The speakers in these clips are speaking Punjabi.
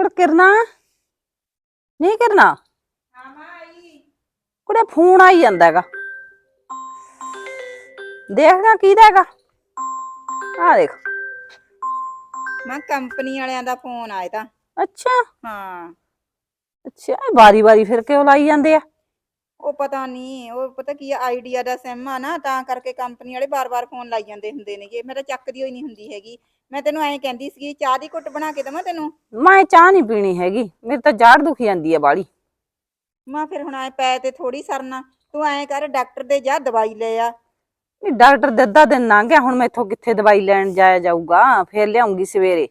ਕੁੜ ਕਿਰਨਾ? ਨਹੀਂ ਕਰਨਾ? ਕੁੜੇ ਫੋਨ ਆਈ ਜਾਂਦਾ ਹੈਗਾ। ਦੇਖਦਾ ਕਿਹਦਾ ਹੈਗਾ। ਆ ਦੇਖ। ਮਾਂ ਕੰਪਨੀ ਵਾਲਿਆਂ ਦਾ ਫੋਨ ਆਇਆ ਤਾਂ। ਅੱਛਾ। ਹਾਂ। ਅੱਛਾ ਇਹ ਵਾਰੀ ਵਾਰੀ ਫਿਰ ਕਿਉਂ ਲਾਈ ਜਾਂਦੇ ਆ? ਉਹ ਪਤਾ ਨਹੀਂ ਉਹ ਪਤਾ ਕੀ ਆ ਆਈਡੀਆ ਦਾ ਸਿਮ ਆ ਨਾ ਤਾਂ ਕਰਕੇ ਕੰਪਨੀ ਵਾਲੇ ਬਾਰ-ਬਾਰ ਫੋਨ ਲਾਈ ਜਾਂਦੇ ਹੁੰਦੇ ਨੇਗੇ। ਮੇਰਾ ਚੱਕਦੀ ਹੋਈ ਨਹੀਂ ਹੁੰਦੀ ਹੈਗੀ। ਮੈਂ ਤੈਨੂੰ ਐਂ ਕਹਿੰਦੀ ਸੀਗੀ ਚਾਹ ਦੀ ਘੁੱਟ ਬਣਾ ਕੇ ਦਵਾਂ ਤੈਨੂੰ? ਮੈਂ ਚਾਹ ਨਹੀਂ ਪੀਣੀ ਹੈਗੀ ਮੇਰੇ ਤਾਂ ਜਾੜ ਦੁਖੀ ਜਾਂਦੀ ਆ ਬਾੜੀ ਮਾਂ ਫਿਰ ਹੁਣ ਐ ਪੈ ਤੇ ਥੋੜੀ ਸਰਨਾ। ਤੂੰ ਐਂ ਕਰ ਡਾਕਟਰ ਦੇ ਜਾ ਦਵਾਈ ਲੈ ਆ। ਨਹੀਂ ਡਾਕਟਰ ਦੇ ਅੱਧਾ ਦਿਨ ਲੰਘ ਗਿਆ ਹੁਣ ਮੈਥੋਂ ਕਿੱਥੇ ਦਵਾਈ ਲੈਣ ਜਾਇਆ ਜਾਊਗਾ? ਫੇਰ ਲਿਆਉਂਗੀ ਸਵੇਰੇ।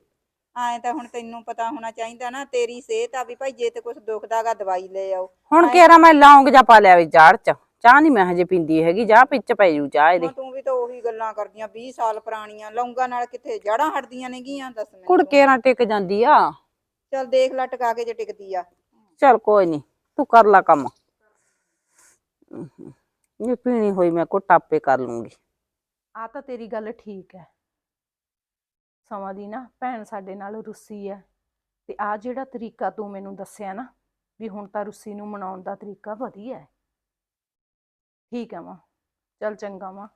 ਐਂ ਤਾਂ ਹੁਣ ਤੈਨੂੰ ਪਤਾ ਹੋਣਾ ਚਾਹੀਦਾ ਨਾ ਤੇਰੀ ਸਿਹਤ ਆ ਵੀ ਭਾਈ ਜੇ ਤੇ ਕੁਝ ਦੁਖਦਾਗਾ ਦਵਾਈ ਲੈ ਆਓ। ਹੁਣ ਕਿਹੜਾ ਮੈਂ ਲੌਂਗ ਜਾ ਪਾ ਲਿਆ ਵੀ ਜਾੜ ਚ ਚਾਹ ਨਹੀਂ ਮੈਂ ਹਜੇ ਪੀਂਦੀ ਹੈਗੀ ਜਾ ਪਿੱਛ ਪੈ ਜੂ ਚਾਹ ਇਹਦੇ। ਤੂੰ ਵੀ ਤਾਂ ਉਹੀ ਗੱਲਾਂ ਕਰਦੀਆਂ 20 ਸਾਲ ਪੁਰਾਣੀਆਂ ਲੌਂਗਾਂ ਨਾਲ ਕਿੱਥੇ ਜੜਾਂ ਹਟਦੀਆਂ ਨੇਗੀਆਂ ਦੱਸ ਮੈਨੂੰ। ਕੁੜ ਕੇਰਾ ਟਿਕ ਜਾਂਦੀ ਆ। ਚੱਲ ਦੇਖ ਲੈ ਟਕਾ ਕੇ ਜੇ ਟਿਕਦੀ ਆ। ਚਲ ਕੋਈ ਨਹੀਂ ਤੂੰ ਕਰ ਲੈ ਕੰਮ। ਇਹ ਪੀਣੀ ਹੋਈ ਮੈਂ ਕੋ ਟਾਪੇ ਕਰ ਲੂੰਗੀ। ਆ ਤਾਂ ਤੇਰੀ ਗੱਲ ਠੀਕ ਹੈ। ਸਮਾਂ ਦੀ ਨਾ ਭੈਣ ਸਾਡੇ ਨਾਲ ਰੁੱਸੀ ਹੈ ਤੇ ਆ ਜਿਹੜਾ ਤਰੀਕਾ ਤੂੰ ਮੈਨੂੰ ਦੱਸਿਆ ਨਾ, ਵੀ ਹੁਣ ਤਾਂ ਰੁੱਸੀ ਨੂੰ ਮਨਾਉਣ ਦਾ ਤਰੀਕਾ ਵਧੀਆ ਹੈ ਠੀਕ ਹੈ ਮਾਂ। ਚੱਲ ਚੰਗਾ ਮਾਂ।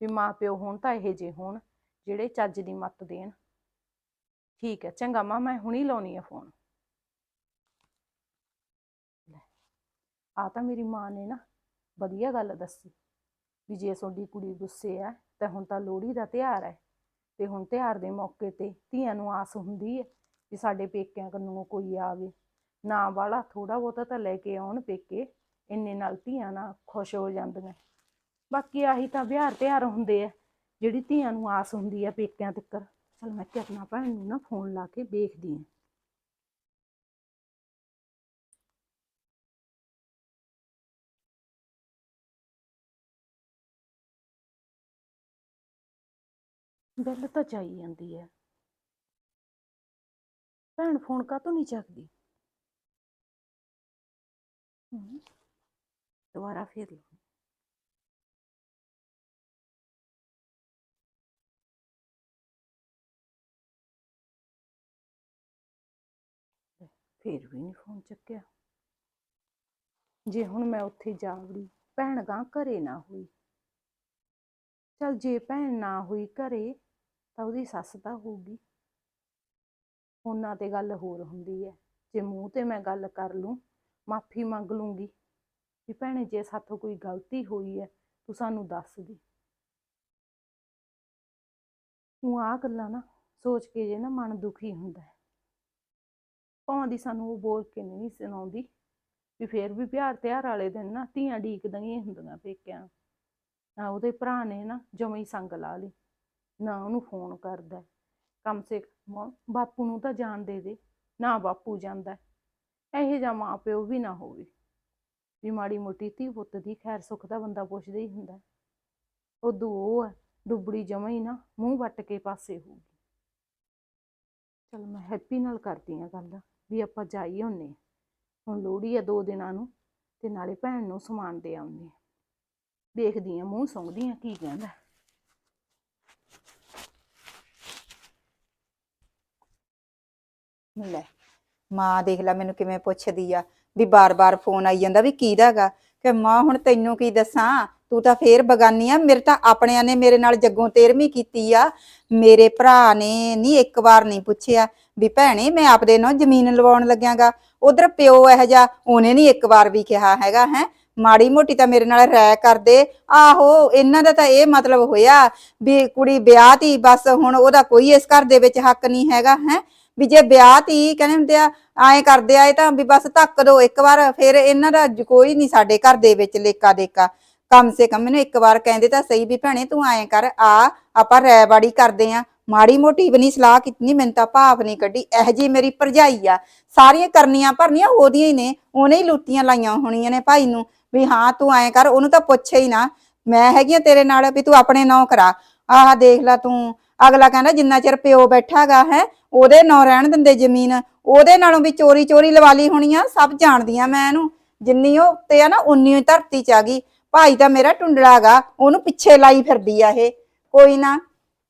ਵੀ ਮਾਂ ਪਿਓ ਹੋਣ ਤਾਂ ਇਹੋ ਜਿਹੇ ਹੋਣ, ਜਿਹੜੇ ਚੱਜ ਦੀ ਮੱਤ ਦੇਣ। ਠੀਕ ਹੈ ਚੰਗਾ ਮਾਂ, ਮੈਂ ਹੁਣੀ ਲਾਉਣੀ ਆ ਫੋਨ। ਆ ਤਾਂ ਮੇਰੀ ਮਾਂ ਨੇ ਨਾ ਵਧੀਆ ਗੱਲ ਦੱਸੀ, ਵੀ ਜੇ ਤੁਹਾਡੀ ਕੁੜੀ ਗੁੱਸੇ ਹੈ ਤਾਂ ਹੁਣ ਤਾਂ ਲੋਹੜੀ ਦਾ ਤਿਉਹਾਰ ਹੈ ਤੇ ਹੁਣ ਤਿਉਹਾਰ ਦੇ ਮੌਕੇ ਤੇ ਧੀਆਂ ਨੂੰ ਆਸ ਹੁੰਦੀ ਹੈ ਵੀ ਸਾਡੇ ਪੇਕਿਆਂ ਕੰਨੋਂ ਕੋਈ ਆਵੇ। ਨਾ ਵਾਲਾ ਥੋੜਾ ਬਹੁਤਾ ਤਾਂ ਲੈ ਕੇ ਆਉਣ ਪੇਕੇ, ਇੰਨੇ ਨਾਲ ਧੀਆਂ ਨਾ ਖੁਸ਼ ਹੋ ਜਾਂਦੀਆਂ। ਬਾਕੀ ਆਹੀ ਤਾਂ ਵਿਹਾਰ ਤਿਉਹਾਰ ਹੁੰਦੇ ਆ, ਜਿਹੜੀ ਧੀਆਂ ਨੂੰ ਆਸ ਹੁੰਦੀ ਹੈ ਪੇਕਿਆਂ ਤੱਕ ਚਲ ਮੈਂ ਕਰਨਾ ਭੈਣ ਨੂੰ ਨਾ ਫੋਨ ਲਾ ਕੇ ਵੇਖਦੀ ਹਾਂ ਗੱਲ ਤਾਂ ਜਾਈ ਜਾਂਦੀ ਹੈ ਭੈਣ ਫੋਨ ਕਾਹਤੋਂ ਨਹੀਂ ਚੱਕਦੀ? ਹਮ, ਦੁਬਾਰਾ ਫੇਰ ਲਓ ਲੈ, ਫੇਰ ਵੀ ਨਹੀਂ ਫੋਨ ਚੱਕਿਆ। ਜੇ ਹੁਣ ਮੈਂ ਉੱਥੇ ਜਾ ਵੜੀ ਭੈਣ ਗਾਂ ਘਰੇ ਨਾ ਹੋਈ। ਚਲ ਜੇ ਭੈਣ ਨਾ ਹੋਈ ਘਰੇ ਤਾਂ ਉਹਦੀ ਸੱਸ ਤਾਂ ਹੋਊਗੀ। ਉਹਨਾਂ ਤੇ ਗੱਲ ਹੋਰ ਹੁੰਦੀ ਹੈ ਜੇ ਮੂੰਹ ਤੇ ਮੈਂ ਗੱਲ ਕਰ ਲੂੰ, ਮਾਫੀ ਮੰਗ ਲੂੰਗੀ ਵੀ ਭੈਣੇ, ਜੇ ਸਾਥੋਂ ਕੋਈ ਗਲਤੀ ਹੋਈ ਹੈ ਤੂੰ ਸਾਨੂੰ ਦੱਸ ਦੇ। ਤੂੰ ਆ ਗੱਲਾਂ ਨਾ ਸੋਚ ਕੇ ਜੇ ਨਾ ਮਨ ਦੁਖੀ ਹੁੰਦਾ ਹੈ ਭਾਵੇਂ ਦੀ ਸਾਨੂੰ ਉਹ ਬੋਲ ਕੇ ਨਹੀਂ ਸੁਣਾਉਂਦੀ, ਵੀ ਫੇਰ ਵੀ ਪਿਆਰ ਤਿਉਹਾਰ ਵਾਲੇ ਦਿਨ ਨਾ ਧੀਆਂ ਡੀਕਦੀਆਂ ਹੀ ਹੁੰਦੀਆਂ ਪੇਕਿਆਂ ਨਾ ਉਹਦੇ ਭਰਾ ਨੇ ਨਾ ਜਮਾਂ ਸੰਗ ਲਾ ਲਈ। ਨਾ ਉਹਨੂੰ ਫੋਨ ਕਰਦਾ ਹੈ। ਕਮ ਸੇ ਕਮ ਬਾਪੂ ਨੂੰ ਤਾਂ ਜਾਣ ਦੇ ਦੇ, ਨਾ ਬਾਪੂ ਜਾਂਦਾ ਹੈ। ਇਹੋ ਜਿਹਾ ਮਾਂ ਪਿਓ ਵੀ ਨਾ ਹੋਵੇ ਵੀ ਮਾੜੀ ਮੋਟੀ ਧੀ ਪੁੱਤ ਦੀ ਖੈਰ ਸੁੱਖ ਦਾ ਬੰਦਾ ਪੁੱਛਦਾ ਹੀ ਹੁੰਦਾ ਹੈ। ਉਦੋਂ ਉਹ ਹੈ, ਡੁੱਬੜੀ ਜਮਾਂ ਹੀ ਨਾ ਮੂੰਹ ਵੱਟ ਕੇ ਪਾਸੇ ਹੋਊਗੀ ਚਲ ਮੈਂ ਹੈਪੀ ਨਾਲ ਕਰਦੀ ਆ ਗੱਲ, ਵੀ ਆਪਾਂ ਜਾਈ ਹੁੰਨੇ ਹਾਂ। ਹੁਣ ਲੋਹੜੀ ਆ ਦੋ ਦਿਨਾਂ ਨੂੰ, ਤੇ ਨਾਲੇ ਭੈਣ ਨੂੰ ਸਮਾਨ ਦੇ ਆਉਂਦੇ ਆ ਦੇਖਦੀ ਆ ਮੂੰਹ ਸੁੰਘਦੀ ਆ ਕੀ ਕਹਿੰਦਾ ਲੈ, ਮਾਂ ਦੇਖ ਲੈ ਮੈਨੂੰ ਕਿਵੇਂ ਪੁੱਛਦੀ ਆ, ਵੀ ਬਾਰ-ਬਾਰ ਫੋਨ ਆਈ ਜਾਂਦਾ, ਵੀ ਕਿਹਦਾਗਾ ਕਿ ਮਾਂ, ਹੁਣ ਤੈਨੂੰ ਕੀ ਦੱਸਾਂ? ਤੂੰ ਤਾਂ ਫੇਰ ਬਗਾਨੀ ਆ, ਮੇਰੇ ਤਾਂ ਆਪਣਿਆਂ ਨੇ ਮੇਰੇ ਨਾਲ ਜੱਗੋਂ ਤੇਰਵੀਂ ਕੀਤੀ ਆ। ਮੇਰੇ ਭਰਾ ਨੇ ਨਹੀਂ ਇੱਕ ਵਾਰ ਨਹੀਂ ਪੁੱਛਿਆ ਵੀ ਭੈਣੇ, ਮੈਂ ਆਪਦੇ ਨਾਲ ਜ਼ਮੀਨ ਲਵਾਉਣ ਲੱਗਿਆਗਾ। ਉਧਰ ਪਿਓ ਇਹ ਜਾ ਉਹਨੇ ਨਹੀਂ ਇੱਕ ਵਾਰ ਵੀ ਕਿਹਾ ਹੈਗਾ, ਹੈ? ਮਾੜੀ ਮੋਟੀ ਤਾਂ ਮੇਰੇ ਨਾਲ ਰਾਇ ਕਰਦੇ। ਆਹੋ, ਇਹਨਾਂ ਦਾ ਤਾਂ ਇਹ ਮਤਲਬ ਹੋਇਆ ਵੀ ਕੁੜੀ ਵਿਆਹ ਤੀ, ਬਸ ਹੁਣ ਉਹਦਾ ਕੋਈ ਇਸ ਘਰ ਦੇ ਵਿੱਚ ਹੱਕ ਨਹੀਂ ਹੈਗਾ, ਹੈ? ਵੀ ਜੇ ਵਿਆਹ ਤੀ ਕਹਿੰਦੇ ਹੁੰਦੇ ਆ, ਐਂ ਕਰਦੇ ਆ ਇਹ ਤਾਂ ਵੀ ਬਸ ਧੱਕ ਦੋ ਇੱਕ ਵਾਰ, ਫਿਰ ਇਹਨਾਂ ਦਾ ਕੋਈ ਨਹੀਂ ਸਾਡੇ ਘਰ ਦੇ ਵਿੱਚ ਲੇਕਾ ਦੇਕਾ। ਕਮ ਸੇ ਕਮ ਮੈਨੂੰ ਇੱਕ ਵਾਰ ਕਹਿੰਦੇ ਤਾਂ ਸਹੀ ਵੀ ਭੈਣੇ ਤੂੰ ਐਂ ਕਰ, ਆ ਆਪਾਂ ਰੈਬਾੜੀ ਕਰਦੇ ਆ। ਮਾੜੀ ਮੋਟੀ ਵੀ ਨਹੀਂ ਸਲਾਹ ਕੀਤੀ, ਮੈਨੂੰ ਤਾਂ ਭਾਵ ਨਹੀਂ ਕੱਢੀ, ਇਹ ਜੀ ਮੇਰੀ ਭਰਜਾਈ ਆ। ਸਾਰੀਆਂ ਕਰਨੀਆਂ ਭਰਨੀਆਂ ਉਹਦੀਆਂ ਹੀ ਨੇ, ਉਹਨੇ ਹੀ ਲੁੱਟੀਆਂ ਲਾਈਆਂ ਹੋਣੀਆਂ ਨੇ ਭਾਈ ਨੂੰ, ਵੀ ਹਾਂ ਤੂੰ ਐਂ ਕਰ, ਉਹਨੂੰ ਤਾਂ ਪੁੱਛੇ ਹੀ ਨਾ। ਮੈਂ ਹੈਗੀ ਆ ਤੇਰੇ ਨਾਲ ਵੀ ਤੂੰ ਆਪਣੇ ਨਾਂ ਕਰਾ ਆਹ ਦੇਖ ਲੈ ਤੂੰ ਅਗਲਾ ਕਹਿੰਦਾ ਜਿੰਨਾ ਚਿਰ ਪਿਓ ਬੈਠਾਗਾ ਹੈ, ਉਹਦੇ ਨਾਂ ਰਹਿਣ ਦਿੰਦੇ ਜ਼ਮੀਨ। ਉਹਦੇ ਨਾਲੋਂ ਵੀ ਚੋਰੀ ਚੋਰੀ ਲਵਾ ਲਈ ਹੋਣੀ ਆ, ਸਭ ਜਾਣਦੀਆਂ ਮੈਂ ਇਹਨੂੰ। ਜਿੰਨੀ ਉਹ ਉੱਤੇ ਆ ਨਾ, ਉਨੀ ਹੀ ਧਰਤੀ ਚ ਆ ਗਈ। ਭਾਈ ਤਾਂ ਮੇਰਾ ਟੁੰਡੜਾਗਾ ਉਹਨੂੰ ਪਿੱਛੇ ਲਾਈ ਫਿਰਦੀ ਆ ਇਹ। ਕੋਈ ਨਾ,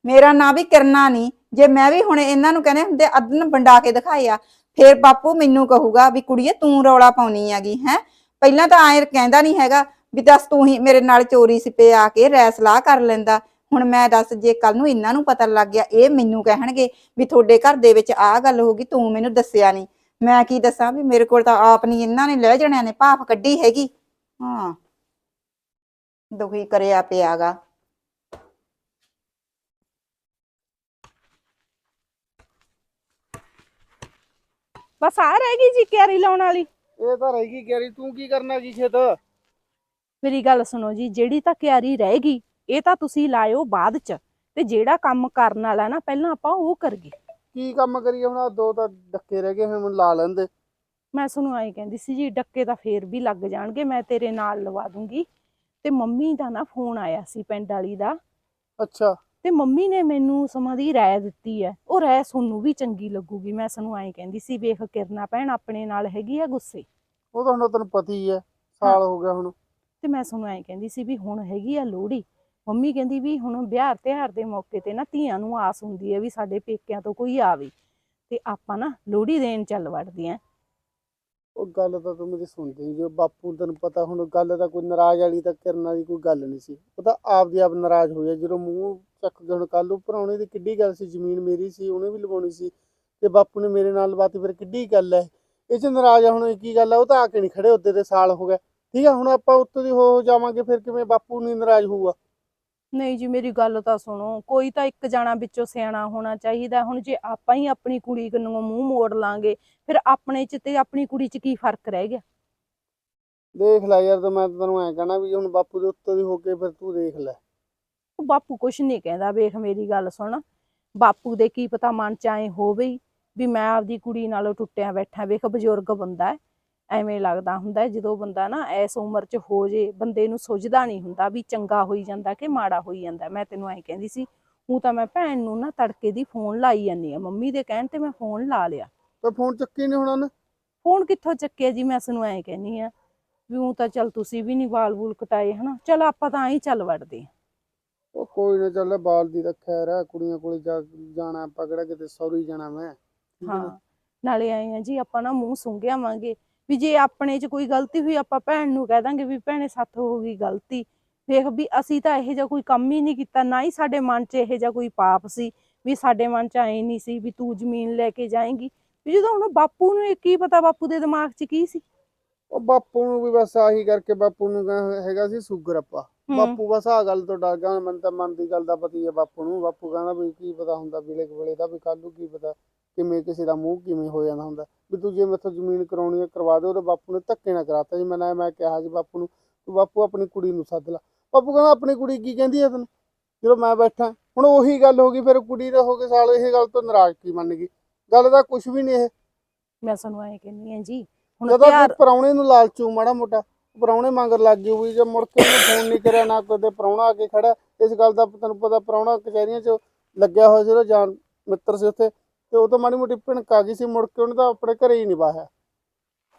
ਮੇਰਾ ਨਾਂ ਵੀ ਕਿਰਨਾ ਨਹੀਂ ਜੇ ਮੈਂ ਵੀ ਹੁਣ ਇਹਨਾਂ ਨੂੰ ਕਹਿੰਦੇ ਹੁੰਦੇ ਅਦਨ ਵੰਡਾ ਕੇ ਦਿਖਾਇਆ ਫੇਰ ਬਾਪੂ ਮੈਨੂੰ ਕਹੂਗਾ ਵੀ ਕੁੜੀਏ ਤੂੰ ਰੌਲਾ ਪਾਉਣੀ ਹੈਗੀ, ਹੈ? ਪਹਿਲਾਂ ਤਾਂ ਐਂ ਕਹਿੰਦਾ ਨਹੀਂ ਹੈਗਾ ਵੀ ਦੱਸ ਤੂੰ ਹੀ ਮੇਰੇ ਨਾਲ ਚੋਰੀ ਸਿਪੇ ਆ ਕੇ ਰੈ ਸਲਾਹ ਕਰ ਲੈਂਦਾ। ਹੁਣ ਮੈਂ ਦੱਸ ਜੇ ਕੱਲ ਨੂੰ ਇਹਨਾਂ ਨੂੰ ਪਤਾ ਲੱਗ ਗਿਆ ਇਹ ਮੈਨੂੰ ਕਹਿਣਗੇ ਵੀ ਤੁਹਾਡੇ ਘਰ ਦੇ ਵਿੱਚ ਆਹ ਗੱਲ ਹੋ ਗਈ ਤੂੰ ਮੈਨੂੰ ਦੱਸਿਆ ਨਹੀਂ। ਮੈਂ ਕੀ ਦੱਸਾਂ ਵੀ ਮੇਰੇ ਕੋਲ ਤਾਂ ਆਪ ਨਹੀਂ ਇਹਨਾਂ ਨੇ ਲੈ ਜਣਿਆਂ ਨੇ ਭਾਫ ਕੱਢੀ ਹੈਗੀ। ਹਾਂ। ਦੁਖੀ ਕਰਿਆ ਪਿਆਗਾ। ਬਸ ਆ ਰਹਿ ਗਈ ਜੀ ਕਿਆਰੀ ਲਾਉਣ ਵਾਲੀ। ਇਹ ਤਾਂ ਰਹਿ ਗਈ ਗੈਰੀ ਤੂੰ ਕੀ ਕਰਨਾ ਜੀ ਖੇਤ ਮੇਰੀ ਗੱਲ ਸੁਣੋ ਜੀ ਜਿਹੜੀ ਤਾਂ ਕਿਆਰੀ ਰਹਿ ਗਈ ਇਹ ਤਾਂ ਤੁਸੀਂ ਲਾਇਓ ਬਾਅਦ ਚ ਤੇ ਜਿਹੜਾ ਕੰਮ ਕਰਨ ਵਾਲਾ ਨਾ ਪਹਿਲਾਂ ਆਪਾਂ ਉਹ ਕਰਗੇ ਕੀ ਕੰਮ ਕਰੀਏ ਹੁਣ? ਦੋ ਤਾਂ ਡੱਕੇ ਰਹਿ ਗਏ ਹੁਣ ਲਾ ਲੈਂਦੇ। ਮੈਂ ਤੁਹਾਨੂੰ ਆਏ ਕਹਿੰਦੀ ਸੀ ਜੀ ਡੱਕੇ ਤਾਂ ਫੇਰ ਵੀ ਲੱਗ ਜਾਣਗੇ ਮੈਂ ਤੇਰੇ ਨਾਲ ਲਵਾ ਦੂੰਗੀ। ਤੇ ਮੰਮੀ ਦਾ ਨਾ ਫੋਨ ਆਇਆ ਸੀ ਪਿੰਡ ਵਾਲੀ ਦਾ। ਅੱਛਾ। ਤੇ ਮੰਮੀ ਨੇ ਮੈਨੂੰ ਸਮਾਂ ਦੀ ਰਾਏ ਦਿੱਤੀ ਹੈ। ਉਹ ਰਾਏ ਤੁਹਾਨੂੰ ਵੀ ਚੰਗੀ ਲੱਗੂਗੀ। ਮੈਂ ਤੁਹਾਨੂੰ ਆਏ ਕਹਿੰਦੀ ਸੀ ਵੇਖ ਕਿਰਨਾ ਭੈਣ ਆਪਣੇ ਨਾਲ ਹੈਗੀ ਆ ਗੁੱਸੇ। ਉਹ ਤਾਂ ਹੁਣ ਤੈਨੂੰ ਪਤਾ ਹੀ ਹੈ ਸਾਲ ਹੋ। ਗਿਆ ਹੁਣ। ਤੇ ਮੈਂ ਤੁਹਾਨੂੰ ਐਂ ਕਹਿੰਦੀ ਸੀ ਵੀ ਹੁਣ ਹੈਗੀ ਆ ਲੋਹੜੀ। ਮੰਮੀ ਕਹਿੰਦੀ ਵੀ ਹੁਣ ਵਿਆਹ ਤਿਉਹਾਰ ਦੇ ਮੌਕੇ ਤੇ ਨਾ ਧੀਆਂ ਨੂੰ ਆਸ ਹੁੰਦੀ ਹੈ ਵੀ ਸਾਡੇ ਪੇਕਿਆਂ ਤੋਂ ਕੋਈ ਆਵੇ ਤੇ ਆਪਾਂ ਨਾ ਲੋਹੜੀ ਦੇਣ ਚੱਲ ਵੜਦੇ ਆਂ ਉਹ ਗੱਲ ਤਾਂ ਤੂੰ ਮੇਰੀ ਸੁਣਦੀ ਨੀ, ਜੋ ਬਾਪੂ ਤੈਨੂੰ ਪਤਾ ਹੁਣ ਗੱਲ ਤਾਂ ਕੋਈ ਨਾਰਾਜ਼ ਵਾਲੀ ਤਾਂ ਕਰਨ ਵਾਲੀ ਕੋਈ ਗੱਲ ਨਹੀਂ ਸੀ। ਉਹ ਤਾਂ ਆਪ ਆਪਦੀ ਆਪ ਨਾਰਾਜ਼ ਹੋ ਗਿਆ ਜਦੋਂ ਮੂੰਹ ਚੱਕ ਕੇ ਕੱਲ ਨੂੰ ਭਰਾਉਣੇ ਦੀ ਕਿੱਡੀ ਗੱਲ ਸੀ ਜ਼ਮੀਨ ਮੇਰੀ ਸੀ ਉਹਨੇ ਵੀ ਲਵਾਉਣੀ ਸੀ ਤੇ ਬਾਪੂ ਨੇ ਮੇਰੇ ਨਾਲ ਲਵਾਤੀ ਫਿਰ ਕਿੱਡੀ ਗੱਲ ਹੈ ਇਹ ਚ ਨਾਰਾਜ਼ ਆ ਹੁਣ ਇਹ ਕੀ ਗੱਲ ਹੈ ਉਹ ਤਾਂ ਆ ਕੇ ਨਹੀਂ ਖੜੇ ਉੱਤੇ ਤੇ ਸਾਲ ਹੋ ਗਿਆ। ਠੀਕ ਹੈ ਹੁਣ ਆਪਾਂ ਉੱਤੋਂ ਦੀ ਹੋ ਹੋ ਜਾਵਾਂਗੇ ਫਿਰ ਕਿਵੇਂ ਬਾਪੂ ਨਹੀਂ ਨਾਰਾਜ਼ ਹੋਊਗਾ? ਨਹੀਂ ਜੀ ਮੇਰੀ ਗੱਲ ਤਾਂ ਸੁਣੋ ਕੋਈ ਤਾਂ ਇੱਕ ਜਾਣਾ ਵਿੱਚੋਂ ਸਿਆਣਾ ਹੋਣਾ ਚਾਹੀਦਾ। ਹੁਣ ਜੇ ਆਪਾਂ ਹੀ ਆਪਣੀ ਕੁੜੀ ਨੂੰ ਮੂੰਹ ਮੋੜ ਲਾਂਗੇ ਫਿਰ ਆਪਣੇ ਚ ਤੇ ਆਪਣੀ ਕੁੜੀ ਚ ਕੀ ਫ਼ਰਕ ਰਹਿ ਗਿਆ? ਦੇਖ ਲੈ ਯਾਰ ਤਾਂ ਮੈਂ ਤੈਨੂੰ ਐਂ ਕਹਿਣਾ ਵੀ ਹੁਣ ਬਾਪੂ ਦੇ ਉੱਤੋਂ ਦੀ ਹੋ ਕੇ ਫਿਰ ਤੂੰ ਦੇਖ ਲੈ। ਉਹ ਬਾਪੂ ਕੁਛ ਨਹੀਂ ਕਹਿੰਦਾ ਵੇਖ ਮੇਰੀ ਗੱਲ ਸੁਣ। ਬਾਪੂ ਦੇ ਕੀ ਪਤਾ ਮਨ ਚ ਐ ਹੋਵੇ ਵੀ ਮੈਂ ਆਪਦੀ ਕੁੜੀ ਨਾਲੋਂ ਟੁੱਟਿਆ ਬੈਠਾ ਵੇਖ ਬਜ਼ੁਰਗ ਬੰਦਾ ਹੈ। ਐਵੇਂ ਲੱਗਦਾ ਹੁੰਦਾ ਹੈ ਜਦੋਂ ਬੰਦਾ ਨਾ ਐਸ ਉਮਰ ਚ ਹੋ ਜੇ ਬੰਦੇ ਨੂੰ ਸੁਝਦਾ ਨਹੀਂ ਹੁੰਦਾ ਵੀ ਚੰਗਾ ਹੋਈ ਜਾਂਦਾ ਕਿ ਮਾੜਾ ਹੋਈ ਜਾਂਦਾ। ਮੈਂ ਤੈਨੂੰ ਐਂ ਕਹਿੰਦੀ ਸੀ ਉਹ ਤਾਂ ਮੈਂ ਭੈਣ ਨੂੰ ਨਾ ਤੜਕੇ ਦੀ ਫੋਨ ਲਾਈ ਜਾਂਦੀ ਆ ਮੰਮੀ ਦੇ ਕਹਿਣ ਤੇ ਮੈਂ ਫੋਨ ਲਾ ਲਿਆ। ਤੇ ਫੋਨ ਚੱਕੀ ਨਹੀਂ ਹੋਣਾ ਨੇ ਫੋਨ ਕਿੱਥੋਂ ਚੱਕਿਆ ਜੀ? ਮੈਂ ਸਾਨੂੰ ਐਂ ਕਹਿੰਨੀ ਆ ਵੀ ਉਹ ਤਾਂ ਚੱਲ ਤੁਸੀਂ ਵੀ ਨਹੀਂ ਵਾਲ ਵੂਲ ਕਟਾਏ ਹਨਾ? ਚਲ ਆਪਾਂ ਤਾਂ ਐਂ ਚੱਲ ਵੜਦੇ ਆਂ। ਉਹ ਕੋਈ ਨਾ ਚੱਲ ਬਾਲ ਦੀ ਤਾਂ ਖੈਰ ਹੈ ਕੁੜੀਆਂ ਕੋਲੇ ਜਾ ਜਾਣਾ ਆਪਾਂ ਕਿਹੜਾ ਕਿਤੇ ਸੌਰੀ ਜਾਣਾ ਮੈਂ ਹੈ? ਹਾਂ ਨਾਲੇ ਆਏ ਆ ਜੀ ਆਪਾਂ ਨਾ ਮੂੰਹ ਸੁੰਘਿਆਵਾਂਗੇ। ਵੀ ਜੇ ਆਪਣੇ 'ਚ ਕੋਈ ਗਲਤੀ ਹੋਈ ਆਪਾਂ ਭੈਣ ਨੂੰ ਕਹਿ ਦਾਂਗੇ ਵੀ ਭੈਣੇ ਸਾਥੋਂ ਹੋ ਗਈ ਗਲਤੀ। ਵੇਖ ਵੀ ਅਸੀਂ ਤਾਂ ਇਹੋ ਜਿਹਾ ਕੋਈ ਕੰਮ ਹੀ ਨਹੀਂ ਕੀਤਾ ਨਾ ਹੀ ਸਾਡੇ ਮਨ 'ਚ ਇਹੋ ਜਿਹਾ ਕੋਈ ਪਾਪ ਸੀ ਵੀ ਸਾਡੇ ਮਨ 'ਚ ਐ ਨਹੀਂ ਸੀ ਵੀ ਤੂੰ ਜ਼ਮੀਨ ਲੈ ਕੇ ਜਾਏਂਗੀ। ਵੀ ਜਦੋਂ ਹੁਣ ਬਾਪੂ ਨੂੰ ਇਹ ਕੀ ਪਤਾ ਬਾਪੂ ਦੇ ਦਿਮਾਗ 'ਚ ਕੀ ਸੀ? ਉਹ ਬਾਪੂ ਨੂੰ ਵੀ ਬਸ ਆਹੀ ਕਰਕੇ ਬਾਪੂ ਨੂੰ ਕਹਿ- ਹੈਗਾ ਸੀ ਸ਼ੂਗਰ ਆਪਾਂ। ਬਾਪੂ ਬਸ ਆ ਗੱਲ ਤੋਂ ਡਰ ਗਿਆ ਮੈਨੂੰ ਤਾਂ ਮਨ ਦੀ ਗੱਲ ਦਾ ਪਤਾ ਹੀ ਹੈ ਬਾਪੂ ਨੂੰ। ਬਾਪੂ ਕਹਿੰਦਾ ਵੀ ਕੀ ਪਤਾ ਹੁੰਦਾ ਵੇਲੇ ਕੁ ਵੇਲੇ ਦਾ ਵੀ ਕੱਲ ਨੂੰ ਕੀ ਪਤਾ। ਕਿਵੇਂ ਕਿਸੇ ਦਾ ਮੂੰਹ ਕਿਵੇਂ ਹੋ ਜਾਂਦਾ ਹੁੰਦਾ। ਵੀ ਤੂੰ ਜੇ ਮੈਥੋਂ ਜ਼ਮੀਨ ਕਰਾਉਣੀ ਹੈ ਕਰਵਾ ਦੇ ਉਹਦੇ ਬਾਪੂ ਨੇ ਧੱਕੇ ਨਾ ਕਰਾਤਾ ਜੀ। ਮੈਂ ਨਾ ਮੈਂ ਕਿਹਾ ਜੀ ਬਾਪੂ ਨੂੰ ਤੂੰ ਬਾਪੂ ਆਪਣੀ ਕੁੜੀ ਨੂੰ ਸੱਦ ਲੈ। ਬਾਪੂ ਕਹਿੰਦਾ ਆਪਣੀ ਕੁੜੀ ਕੀ ਕਹਿੰਦੀ ਹੈ ਤੈਨੂੰ? ਜਦੋਂ ਮੈਂ ਬੈਠਾ ਹੁਣ ਉਹੀ ਗੱਲ ਹੋ ਗਈ ਫਿਰ ਕੁੜੀ ਦਾ ਹੋ ਕੇ ਸਾਲ ਇਹ ਗੱਲ ਤੋਂ ਨਾਰਾਜ਼ ਕੀ ਮੰਨ ਗਈ। ਗੱਲ ਦਾ ਕੁਝ ਵੀ ਨਹੀਂ ਇਹ। ਮੈਂ ਸਾਨੂੰ ਐ ਕਹਿੰਨੀ ਆ ਜੀ ਹੁਣ ਜਦੋਂ ਕੋਈ ਪਰਾਉਣੇ ਨੂੰ ਲਾਲਚੂ ਮਾੜਾ ਮੋਟਾ ਪਰਾਉਣੇ ਮੰਗਰ ਲੱਗ ਗਈ ਹੋਈ ਜੇ ਮੁੜ ਕੇ ਉਹਨੇ ਫੋਨ ਨਹੀਂ ਕਰਿਆ ਨਾ ਕਦੇ ਪਰਾਉਣਾ ਆ ਕੇ ਖੜਾ। ਇਸ ਗੱਲ ਦਾ ਤੈਨੂੰ ਪਤਾ ਪਰਾਉਣਾ ਕਚਹਿਰੀਆਂ 'ਚ ਲੱਗਿਆ ਹੋਇਆ ਸੀ ਉਹਦਾ ਜਾਨ ਮਿੱਤਰ ਸੀ ਉੱਥੇ। ਤੇ ਉਹ ਤਾਂ ਮਾੜੀ ਮੋਟੀ ਭਿਣਕ ਆ ਗਈ ਸੀ ਮੁੜ ਕੇ ਉਹਨੇ ਤਾਂ ਆਪਣੇ ਘਰੇ ਹੀ ਨਹੀਂ ਬਾਹਿਆ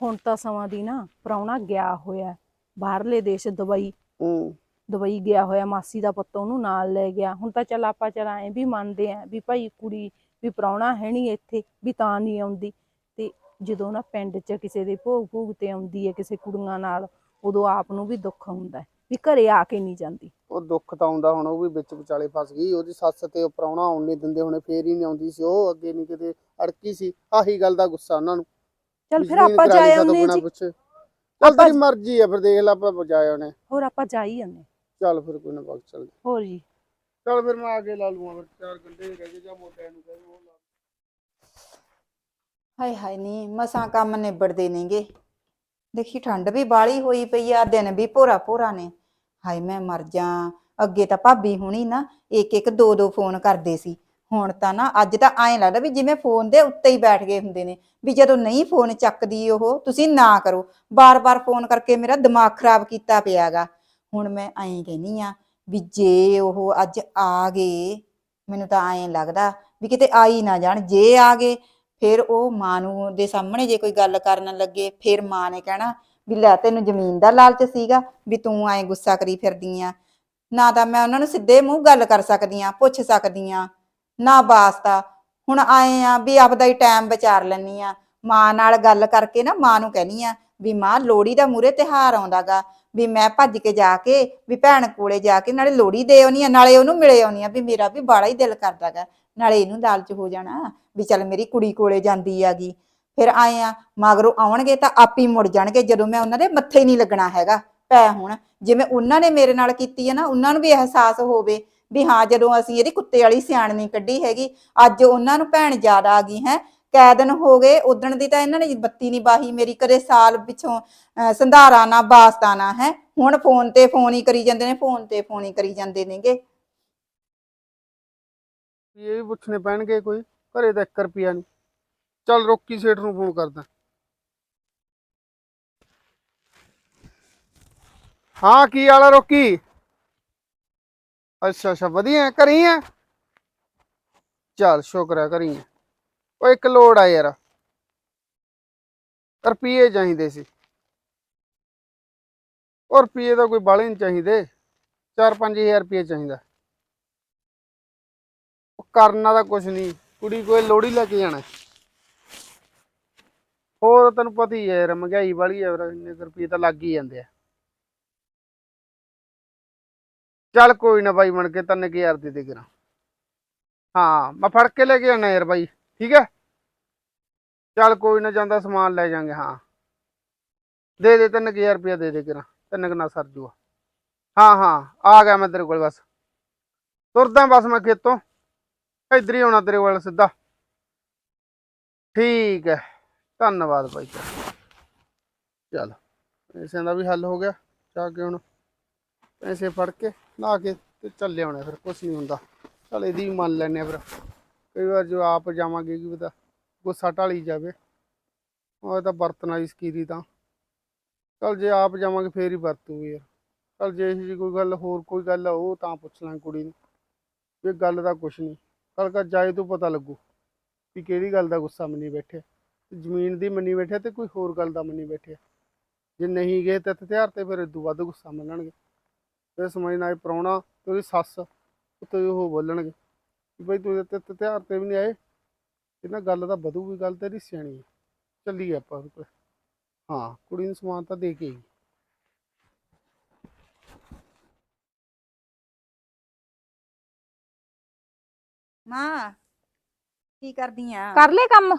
ਹੁਣ ਤਾਂ ਸਮਾਂ ਦੀ ਨਾ ਪ੍ਰਾਹੁਣਾ ਗਿਆ ਹੋਇਆ ਬਾਹਰਲੇ ਦੇਸ਼ ਦੁਬਈ। ਹੂੰ। ਦੁਬਈ ਗਿਆ ਹੋਇਆ ਮਾਸੀ ਦਾ ਪੁੱਤ ਉਹਨੂੰ ਨਾਲ ਲੈ ਗਿਆ। ਹੁਣ ਤਾਂ ਚੱਲ ਆਪਾਂ ਚੱਲ ਐਂ ਵੀ ਮੰਨਦੇ ਆਂ ਵੀ ਭਾਈ ਕੁੜੀ ਵੀ ਪ੍ਰਾਹੁਣਾ ਹੈ ਨਹੀਂ ਇੱਥੇ ਵੀ ਤਾਂ ਨਹੀਂ ਆਉਂਦੀ। ਤੇ ਜਦੋਂ ਨਾ ਪਿੰਡ 'ਚ ਕਿਸੇ ਦੇ ਭੋਗ ਭੂਗ ਤੇ ਆਉਂਦੀ ਹੈ ਕਿਸੇ ਕੁੜੀਆਂ ਨਾਲ ਉਦੋਂ ਆਪ ਨੂੰ ਵੀ ਦੁੱਖ ਹੁੰਦਾ ਹੈ। ਵੀ ਘਰੇ ਆ ਕੇ ਨਹੀਂ ਜਾਂਦੀ। ਉਹ ਦੁੱਖ ਤਾਂ ਆਉਂਦਾ ਹੁਣ ਉਹ ਵੀ ਵਿੱਚ ਵਿਚਾਲੇ ਫਸ ਗਈ ਉਹਦੀ ਸੱਸ ਤੇ ਉਹ ਪਰਾਉਣਾ ਆਉਣ ਨਹੀਂ ਦਿੰਦੇ ਹੁਣੇ ਫੇਰ ਹੀ ਨਹੀਂ ਆਉਂਦੀ ਸੀ ਉਹ ਅੱਗੇ ਨਹੀਂ ਕਿਤੇ ਅੜਕੀ ਸੀ ਆਹੀ ਗੱਲ ਦਾ ਗੁੱਸਾ ਉਹਨਾਂ ਨੂੰ। ਚੱਲ ਫਿਰ ਆਪਾਂ ਜਾਏ ਬਿਨਾਂ ਜੀ। ਚੱਲ ਆਪਾਂ- ਤੇਰੀ ਮਰਜ਼ੀ ਆ ਫਿਰ ਦੇਖ ਲੈ ਆਪਾਂ ਬਜਾਏ ਉਹਨੇ ਹੋਰ ਆਪਾਂ ਜਾ ਹੀ ਆਉਂਦੇ। ਚੱਲ ਫਿਰ ਕੋਈ ਨਾ ਵਕਤ ਚੱਲ। ਹੋਰ ਜੀ। ਚੱਲ ਫਿਰ ਮੈਂ ਆ ਕੇ ਲਾ ਲੂੰਗਾ ਫਿਰ ਚਾਰ ਘੰਟੇ ਰਹਿ ਗਏ ਜਾਂ ਮੋਟਿਆਂ ਨੂੰ ਕਹਿ ਉਹ ਲਾ ਹਾਏ ਹਾਏ ਨੀ ਮਸਾਂ ਕੰਮ ਨਿਬੜਦੇ ਨੇਗੇ। ਦੇਖੀ ਠੰਡ ਵੀ ਬਾਲੀ ਹੋਈ ਪਈ ਆ ਦਿਨ ਵੀ ਭੋਰਾ ਭੋਰਾ ਨੇ। ਹਾਏ ਮੈਂ ਮਰ ਜਾ, ਅੱਗੇ ਤਾਂ ਭਾਬੀ ਹੁਣੀ ਨਾ ਇੱਕ ਇੱਕ ਦੋ ਦੋ ਫੋਨ ਕਰਦੇ ਸੀ। ਹੁਣ ਤਾਂ ਨਾ ਅੱਜ ਤਾਂ ਐਂ ਲੱਗਦਾ ਵੀ ਜਿਵੇਂ ਫੋਨ ਦੇ ਉੱਤੇ ਹੀ ਬੈਠ ਗਏ ਹੁੰਦੇ ਨੇ, ਵੀ ਜਦੋਂ ਨਹੀਂ ਫੋਨ ਚੱਕਦੀ ਉਹ, ਤੁਸੀਂ ਨਾ ਕਰੋ। ਬਾਰ-ਬਾਰ ਫੋਨ ਕਰਕੇ ਮੇਰਾ ਦਿਮਾਗ ਖਰਾਬ ਕੀਤਾ ਪਿਆਗਾ। ਹੁਣ ਮੈਂ ਐਂ ਕਹਿੰਨੀ ਆ ਵੀ ਜੇ ਉਹ ਅੱਜ ਆ ਗਏ, ਮੈਨੂੰ ਤਾਂ ਐਂ ਲੱਗਦਾ ਵੀ ਕਿਤੇ ਆਈ ਨਾ ਜਾਣ। ਜੇ ਆ ਗਏ, ਫਿਰ ਉਹ ਮਾਂ ਨੂੰ ਦੇ ਸਾਹਮਣੇ ਜੇ ਕੋਈ ਗੱਲ ਕਰਨ ਲੱਗੇ, ਫਿਰ ਮਾਂ ਨੇ ਕਹਿਣਾ ਵੀ ਲੈ ਤੈਨੂੰ ਜ਼ਮੀਨ ਦਾ ਲਾਲਚ ਸੀਗਾ ਵੀ ਤੂੰ ਐਂ ਗੁੱਸਾ ਕਰੀ ਫਿਰਦੀ ਆ। ਨਾ ਤਾਂ ਮੈਂ ਉਹਨਾਂ ਨੂੰ ਸਿੱਧੇ ਮੂੰਹ ਗੱਲ ਕਰ ਸਕਦੀ ਆ, ਪੁੱਛ ਸਕਦੀ ਆ। ਨਾ ਵਾਸਤਾ ਹੁਣ ਆਏ ਆ ਵੀ ਆਪਦਾ ਹੀ ਟਾਈਮ ਵਿਚਾਰ ਲੈਣੀ ਆ। ਮਾਂ ਨਾਲ ਗੱਲ ਕਰਕੇ ਨਾ ਮਾਂ ਨੂੰ ਕਹਿਨੀ ਆ ਵੀ ਮਾਂ, ਲੋਹੜੀ ਦਾ ਮੂਰੇ ਤਿਹਾਰ ਆਉਂਦਾਗਾ। ਵੀ ਮੈਂ ਭੱਜ ਕੇ ਜਾ ਕੇ, ਵੀ ਭੈਣ ਕੋਲੇ ਜਾ ਕੇ ਨਾਲੇ ਲੋਹੜੀ ਦੇ ਆਉਣੀ ਆ, ਨਾਲੇ ਉਹਨੂੰ ਮਿਲੇ ਆਉਣੀ ਆ ਵੀ ਮੇਰਾ ਵੀ ਬਾੜਾ ਹੀ ਦਿਲ ਕਰਦਾਗਾ। ਨਾਲੇ ਇਹਨੂੰ ਲਾਲਚ ਹੋ ਜਾਣਾ ਵੀ ਚੱਲ ਮੇਰੀ ਕੁੜੀ ਕੋਲੇ ਜਾਂਦੀ ਆਗੀ ਫਿਰ ਆਏ ਆ, ਮਗਰੋਂ ਆਉਣਗੇ ਤਾਂ ਆਪ ਹੀ ਮੁੜ ਜਾਣਗੇ, ਜਦੋਂ ਮੈਂ ਉਹਨਾਂ ਦੇ ਮੱਥੇ ਹੀ ਨਹੀਂ ਲੱਗਣਾ ਹੈਗਾ। ਪੈ ਹੁਣ, ਜਿਵੇਂ ਉਹਨਾਂ ਨੇ ਮੇਰੇ ਨਾਲ ਕੀਤੀ ਹੈ ਨਾ, ਉਹਨਾਂ ਨੂੰ ਵੀ ਅਹਿਸਾਸ ਹੋਵੇ ਵੀ ਹਾਂ, ਜਦੋਂ ਅਸੀਂ ਇਹਦੀ ਕੁੱਤੇ ਵਾਲੀ ਸਿਆਣ ਕੱਢੀ ਹੈਗੀ, ਅੱਜ ਉਹਨਾਂ ਨੂੰ ਭੈਣ ਯਾਦ ਆ ਗਈ ਹੈ। ਕੈ ਹੋ ਗਏ, ਉਦਣ ਦੀ ਤਾਂ ਇਹਨਾਂ ਨੇ ਬੱਤੀ ਨਹੀਂ ਬਾਹੀ ਮੇਰੀ, ਕਦੇ ਸਾਲ ਪਿਛੋਂ ਸੰਧਾਰਾ ਨਾ ਵਾਸਤਾ ਨਾ, ਹੈ। ਹੁਣ ਫੋਨ ਤੇ ਫੋਨ ਹੀ ਕਰੀ ਜਾਂਦੇ ਨੇ, ਫੋਨ ਤੇ ਫੋਨ ਹੀ ਕਰੀ ਜਾਂਦੇ ਨੇਗੇ। ਵੀ ਇਹ ਵੀ ਪੁੱਛਣੇ ਪੈਣਗੇ ਕੋਈ, ਘਰੇ ਤਾਂ 1 ਰੁਪਿਆ ਨਹੀਂ ਚੱਲ ਰੋਕੀ ਸੇਠ ਨੂੰ ਫੋਨ ਕਰਦਾ। ਹਾਂ, ਕੀ ਵਾਲਾ ਰੋਕੀ? ਅੱਛਾ ਅੱਛਾ, ਵਧੀਆ ਕਰੀ ਆ ਚੱਲ, ਸ਼ੁਕਰ ਹੈ ਕਰੀ ਆ ਉਹ ਇੱਕ ਲੋੜ ਆ ਯਾਰ। ਰੁਪਈਏ ਚਾਹੀਦੇ ਸੀ। ਉਹ ਰੁਪਈਏ ਦਾ ਕੋਈ ਬਾਲੇ ਨਹੀਂ ਚਾਹੀਦੇ। 4-5000 ਰੁਪਏ ਚਾਹੀਦਾ। ਕਰਨਾ ਤਾਂ ਕੁਛ ਨਹੀਂ। ਕੁੜੀ ਕੋਈ ਲੋੜੀ ਲੈ ਕੇ ਜਾਣਾ। ਹੋਰ ਤੈਨੂੰ ਪਤਾ ਹੀ ਹੈ ਯਾਰ, ਮਹਿੰਗਾਈ ਵਾਲੀ ਹੈ ਯਾਰ ਇੰਨੇ ਕੁ ਰੁਪਏ ਤਾਂ ਲੱਗ ਹੀ ਜਾਂਦੇ ਆ। ਚੱਲ ਕੋਈ ਨਾ ਬਾਈ, ਬਣ ਕੇ ਤਿੰਨ ਕੁ ਹਜ਼ਾਰ ਦੇ ਦੇ ਕਰਾਂ। ਹਾਂ, ਮੈਂ ਫੜ ਕੇ ਲੈ ਕੇ ਜਾਣਾ ਯਾਰ ਬਾਈ, ਠੀਕ ਹੈ? ਚੱਲ ਕੋਈ ਨਾ, ਜਾਂਦਾ ਸਮਾਨ ਲੈ ਜਾਾਂਗੇ, ਹਾਂ। ਦੇ ਦੇ, ਤਿੰਨ ਕੁ ਹਜ਼ਾਰ ਰੁਪਇਆ ਦੇ ਦੇ ਕਰਾਂ, ਤਿੰਨ ਕੁ ਨਾ ਸਰ ਜੂਆ ਹਾਂ ਹਾਂ, ਆ ਗਿਆ ਮੈਂ ਤੇਰੇ ਕੋਲ ਬਸ। ਤੁਰਦਾ ਬਸ ਮੈਂ ਖੇਤੋਂ, ਇੱਧਰ ਹੀ ਆਉਣਾ ਤੇਰੇ ਕੋਲ ਸਿੱਧਾ। ਠੀਕ ਹੈ। ਧੰਨਵਾਦ ਬਾਈ ਚੱਲ, ਪੈਸਿਆਂ ਦਾ ਵੀ ਹੱਲ ਹੋ ਗਿਆ, ਜਾ ਕੇ ਹੁਣ ਪੈਸੇ ਫੜ ਕੇ ਲਾ ਕੇ ਤੇ ਚੱਲੇ ਆਉਣਾ ਫਿਰ, ਕੁਛ ਨਹੀਂ ਹੁੰਦਾ। ਚੱਲ ਇਹਦੀ ਵੀ ਮੰਨ ਲੈਨੇ ਆ ਫਿਰ। ਕਈ ਵਾਰ ਜੋ ਆਪ ਜਾਵਾਂਗੇ ਕੀ ਪਤਾ ਗੁੱਸਾ ਢਾਲੀ ਜਾਵੇ, ਉਹ ਤਾਂ ਵਰਤਣ ਵਾਲੀ ਸਕੀਰੀ ਤਾਂ। ਚੱਲ ਜੇ ਆਪ ਜਾਵਾਂਗੇ ਫੇਰ ਹੀ ਵਰਤੂਗੀ ਯਾਰ। ਚੱਲ ਜੇ ਇਹੋ ਜਿਹੀ ਕੋਈ ਗੱਲ, ਹੋਰ ਕੋਈ ਗੱਲ ਆ, ਉਹ ਤਾਂ ਪੁੱਛ ਲਾਂ ਕੁੜੀ ਨੂੰ। ਇਹ ਗੱਲ ਦਾ ਕੁਛ ਨਹੀਂ। ਕੱਲ ਕਾ ਜਾਏ ਤੋਂ ਪਤਾ ਲੱਗੂ ਵੀ ਕਿਹੜੀ ਗੱਲ ਦਾ ਗੁੱਸਾ ਮੰਨੀ ਬੈਠੇ ਜ਼ਮੀਨ ਦੀ ਮੰਨੀ ਬੈਠੇ ਤੇ ਕੋਈ ਹੋਰ ਗੱਲ ਦਾ ਮੰਨੀ ਬੈਠੇ ਜੇ ਨਹੀਂ ਗਏ ਤੇ ਤਿਉਹਾਰ ਤੇ ਫਿਰ ਇਦੋਂ ਵੱਧ ਗੁੱਸਾ ਮੰਨਣਗੇ। ਫਿਰ ਸਮਝਣਾ ਇਹ ਪ੍ਰਾਹੁਣਾ ਤੇ ਉਹਦੀ ਸੱਸ ਉੱਤੇ ਉਹ ਬੋਲਣਗੇ ਕਿ ਬਈ ਤੂੰ ਤੇ ਤਿਉਹਾਰ ਤੇ ਵੀ ਨਹੀਂ ਆਏ। ਇਹਨਾਂ ਗੱਲ ਤਾਂ ਵਧੂਗੀ ਗੱਲ ਤੇਰੀ ਸਿਆਣੀ ਹੈ ਚੱਲੀਏ ਆਪਾਂ ਉਹਦੇ ਕੋਲ ਹਾਂ ਕੁੜੀ ਨੂੰ ਸਮਾਨ ਤਾਂ ਦੇ ਕੇ ਆਈ ਮਾਂ ਕੀ ਕਰਦੀ ਆ? ਕਰ ਲੈ ਕੰਮ।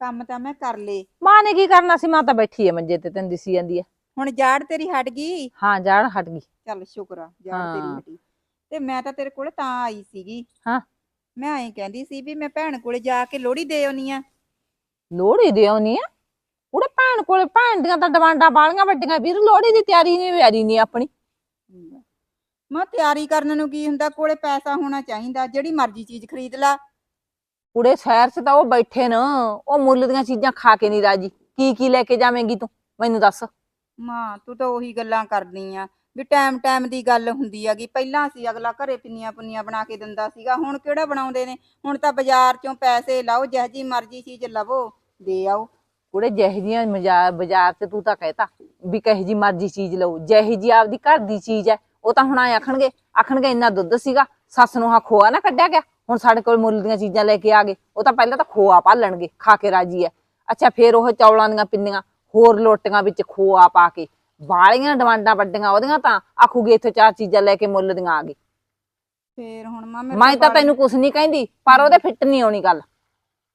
ਕੰਮ ਤਾਂ ਮੈਂ ਕਰ ਲੇ ਮਾਂ ਨੇ ਕੀ ਕਰਨਾ ਸੀ? ਮਾਂ ਤਾਂ ਬੈਠੀ ਹੈ ਮੰਜੇ ਤੇ ਤੈਨੂੰ ਦਿਸੀ ਜਾਂਦੀ ਹੈ ਹੁਣ ਜਾੜ ਤੇਰੀ ਹਟ ਗਈ? ਹਾਂ ਜਾੜ ਹਟ ਗਈ। ਚੱਲ ਸ਼ੁਕਰ ਆ ਜਾੜ ਤੇਰੀ। ਹਟੀ। ਤੇ ਮੈਂ ਤਾਂ ਤੇਰੇ ਕੋਲ ਤਾਂ ਆਈ ਸੀਗੀ। ਹਾਂ। ਮੈਂ ਐਂ ਕਹਿੰਦੀ ਸੀ ਵੀ ਮੈਂ ਭੈਣ ਕੋਲੇ ਜਾ ਕੇ ਲੋਹੜੀ ਦੇ ਆਉਣੀ ਆ। ਲੋਹੜੀ ਦੇ ਆਉਣੀ ਆ? ਉਹਦੇ ਭੈਣ ਕੋਲੇ ਭੈਣ ਦੀਆਂ ਤਾਂ ਡਿਮਾਂਡਾਂ ਬਾਲੀਆਂ ਵੱਡੀਆਂ। ਵੀਰ ਲੋਹੜੀ ਦੀ ਤਿਆਰੀ ਨਹੀਂ ਵਿਆਰੀ ਨਹੀਂ ਆਪਣੀ। ਮੈਂ ਤਿਆਰੀ ਕਰਨ ਨੂੰ ਕੀ ਹੁੰਦਾ? ਕੋਲੇ ਪੈਸਾ ਹੋਣਾ ਚਾਹੀਦਾ। ਜਿਹੜੀ ਮਰਜ਼ੀ ਚੀਜ਼ ਖਰੀਦ ਲਾ। ਕੁੜੇ ਸ਼ਹਿਰ 'ਚ ਤਾਂ ਉਹ ਬੈਠੇ ਨਾ ਉਹ ਮੁੱਲ ਦੀਆਂ ਚੀਜ਼ਾਂ ਖਾ ਕੇ ਨਹੀਂ ਰਾਜੀ। ਕੀ ਕੀ ਲੈ ਕੇ ਜਾਵੇਂਗੀ ਤੂੰ? ਮੈਨੂੰ ਦੱਸ। ਮਾਂ ਤੂੰ ਤਾਂ ਉਹੀ ਗੱਲਾਂ ਕਰਦੀ ਆ ਵੀ ਟਾਈਮ ਟਾਈਮ ਦੀ ਗੱਲ ਹੁੰਦੀ ਹੈਗੀ। ਪਹਿਲਾਂ ਸੀ ਅਗਲਾ ਘਰੇ ਪਿੰਨੀਆਂ ਪੁੰਨੀਆਂ ਬਣਾ ਕੇ ਦਿੰਦਾ ਸੀਗਾ ਹੁਣ ਕਿਹੜਾ ਬਣਾਉਂਦੇ ਨੇ? ਹੁਣ ਤਾਂ ਬਾਜ਼ਾਰ ਚੋਂ ਪੈਸੇ ਲਾਓ ਜਿਹੋ ਜੀ ਮਰਜ਼ੀ ਚੀਜ਼ ਲਵੋ ਦੇ ਆਓ। ਕੁੜੇ ਜਿਹੇ ਜੀਆਂ ਮਜ਼ਾ- ਬਾਜ਼ਾਰ 'ਚ ਤੂੰ ਤਾਂ ਕਹਿਤਾ ਵੀ ਕਹੇ ਜੀ ਮਰਜ਼ੀ ਚੀਜ਼ ਲਓ ਜਿਹੇ ਜੀ ਆਪਦੀ ਘਰ ਦੀ ਚੀਜ਼ ਹੈ। ਉਹ ਤਾਂ ਹੁਣ ਆਏ ਆਖਣਗੇ ਆਖਣਗੇ ਇੰਨਾ ਦੁੱਧ ਸੀਗਾ ਸੱਸ ਨੂੰ ਹਾਂ ਖੋਆ ਨਾ ਕੱਢਿਆ ਗਿਆ ਹੁਣ ਸਾਡੇ ਕੋਲ ਮੁੱਲ ਦੀਆਂ ਚੀਜ਼ਾਂ ਲੈ ਕੇ ਆ ਗਏ ਉਹ ਤਾਂ ਪਹਿਲਾਂ ਤਾਂ ਖੋਆ ਪਾਲਣਗੇ ਖਾ ਕੇ ਰਾਜੀ ਹੈ ਅੱਛਾ ਫੇਰ ਉਹ ਚੌਲਾਂ ਦੀਆਂ ਪਿੰਨੀਆਂ ਹੋਰ ਲੋਟੀਆਂ ਵਿੱਚ ਖੋਆ ਪਾ ਕੇ ਬਾਲੀਆਂ ਡਿਮਾਂਡਾਂ ਵੱਡੀਆਂ ਉਹਦੀਆਂ ਤਾਂ ਆਖੂਗੇ ਇੱਥੇ ਚਾਰ ਚੀਜ਼ਾਂ ਲੈ ਕੇ ਮੁੱਲ ਦੀਆਂ ਆ ਗਏ। ਫੇਰ ਹੁਣ ਮਾਂ ਮੇਰੇ ਮੈਂ ਤਾਂ ਤੈਨੂੰ ਕੁਝ ਨਹੀਂ ਕਹਿੰਦੀ ਪਰ ਉਹਦੇ ਫਿੱਟ ਨਹੀਂ ਆਉਣੀ ਗੱਲ।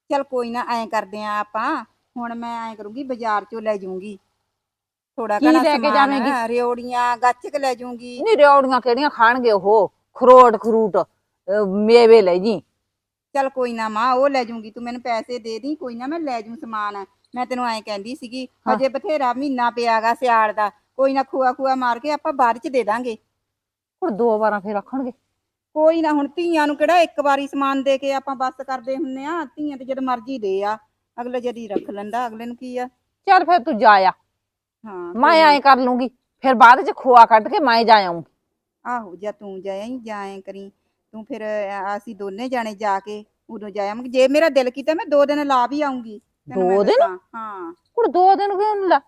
ਚੱਲ ਕੋਈ ਨਾ ਐਂ ਕਰਦੇ ਆ ਆਪਾਂ ਹੁਣ ਮੈਂ ਐਂ ਕਰੂੰਗੀ ਬਾਜ਼ਾਰ ਚੋਂ ਲੈ ਜਾਊਂਗੀ। ਥੋੜਾ ਕੀ ਲੈ ਕੇ ਜਾਵੇਂਗੀ? ਰਿਓੜੀਆਂ ਗੱਚਕ ਲੈ ਜਾਊਂਗੀ। ਨਹੀਂ ਰਿਓੜੀਆਂ ਕਿਹੜੀਆਂ ਖਾਣਗੇ ਉਹ? ਖਰੋਟ ਖਰੂਟ ਮੇਵੇ ਲੈ ਜੀ। ਚੱਲ ਕੋਈ ਨਾ ਮਾਂ ਉਹ ਲੈ ਜਾਊਂਗੀ ਤੂੰ ਮੈਨੂੰ ਪੈਸੇ ਦੇ ਦੀ ਕੋਈ ਨਾ ਮੈਂ ਲੈ ਜਾਊਂ ਸਮਾਨ। ਮੈਂ ਤੈਨੂੰ ਐਂ ਕਹਿੰਦੀ ਸੀਗੀ। ਹਜੇ ਬਥੇਰਾ ਮਹੀਨਾ ਪਿਆਗਾ ਸਿਆਲ ਦਾ ਕੋਈ ਨਾ ਖੂਆ ਖੂਆ ਮਾਰ ਕੇ ਆਪਾਂ ਬਾਅਦ ਚ ਦੇ ਦਾਂਗੇ। ਹੁਣ ਦੋ ਵਾਰਾਂ ਫੇਰ ਆਖਣਗੇ ਕੋਈ ਨਾ ਹੁਣ ਧੀਆਂ ਨੂੰ ਕਿਹੜਾ ਇੱਕ ਵਾਰੀ ਸਮਾਨ ਦੇ ਕੇ ਆਪਾਂ ਬੱਸ ਕਰਦੇ ਹੁੰਨੇ ਆ ਧੀਆਂ ਤੇ ਜਦ ਮਰਜ਼ੀ ਦੇ ਆ ਅਗਲੇ ਜਦੀ ਰੱਖ ਲੈਂਦਾ ਅਗਲੇ ਨੂੰ ਕੀ ਆ? ਚੱਲ ਫਿਰ ਤੂੰ ਜਾ ਆ। ਹਾਂ ਮੈਂ। ਐਂ ਕਰ ਲੂੰਗੀ ਫਿਰ ਬਾਅਦ ਚ ਖੋਆ ਕੱਢ ਕੇ ਮੈਂ ਜਾ ਆਊਂ। ਆਹੋ ਜਾਂ ਤੂੰ ਜਾਏ ਜਾਏ ਕਰੀ ਤੂੰ ਫਿਰ ਅ- ਅਸੀਂ ਦੋਨੇ ਜਾਣੇ ਜਾ ਕੇ ਉਦੋਂ ਜਾਵਾਂਗੇ ਜੇ ਮੇਰਾ ਦਿਲ ਕੀਤਾ ਮੈਂ ਦੋ ਦਿਨ ਲਾ ਵੀ ਆਉਂਗੀ ਤੈਨੂੰ ਮੈਂ ਦੋ ਦਿਨ? ਦੱਸਾਂ। ਹਾਂ। ਕੁੜ ਦੋ ਦਿਨ ਕਿਉਂ ਨੀ ਲਾ?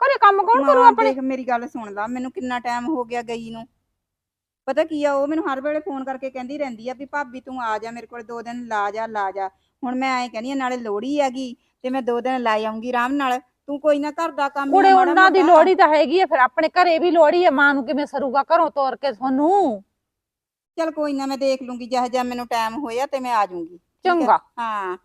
ਘਰੇ ਕੰਮ ਕੌਣ ਕਰੂ ਮਾਂ, ਆਪਣੇ? ਦੇਖ ਮੇਰੀ ਗੱਲ ਸੁਣ ਲਾ ਮੈਨੂੰ ਕਿੰਨਾ ਟਾਈਮ ਹੋ ਗਿਆ ਗਈ ਨੂੰ। ਪਤਾ ਕੀ ਆ ਉਹ ਮੈਨੂੰ ਹਰ ਵੇਲੇ ਫੋਨ ਕਰਕੇ ਕਹਿੰਦੀ ਰਹਿੰਦੀ ਆ ਵੀ ਭਾਬੀ ਤੂੰ ਆ ਜਾ ਮੇਰੇ ਕੋਲ ਦੋ ਦਿਨ ਲਾ ਜਾ ਲਾ ਜਾ। ਹੁਣ ਮੈਂ ਐਂ ਕਹਿੰਦੀ ਆ ਨਾਲੇ ਲੋਹੜੀ ਹੈਗੀ ਤੇ ਮੈਂ ਦੋ ਦਿਨ ਲਾ ਆਉਂਗੀ ਆਰਾਮ ਨਾਲ। ਤੂੰ ਕੋਈ ਨਾ ਘਰ ਦਾ ਕੰਮ ਹੀ ਕੁੜੇ ਉਹਨਾਂ ਦੀ ਲੋੜੀ ਤਾਂ ਹੈਗੀ ਆ ਫਿਰ ਆਪਣੇ ਘਰੇ ਵੀ ਲੋੜੀ ਆ ਮਾਂ ਨੂੰ ਕਿਵੇਂ ਸਰੂਗਾ ਘਰੋਂ ਤੋਰ ਕੇ ਤੁਹਾਨੂੰ ਚੱਲ ਕੋਈ ਨਾ ਮੈਂ ਦੇਖ ਲੂੰਗੀ ਜਿਹੋ ਜਿਹਾ ਮੈਨੂੰ ਟਾਈਮ ਹੋਇਆ ਤੇ ਮੈਂ ਆ ਜਾਊਂਗੀ ਹੈ? ਚੰਗਾ। ਹਾਂ।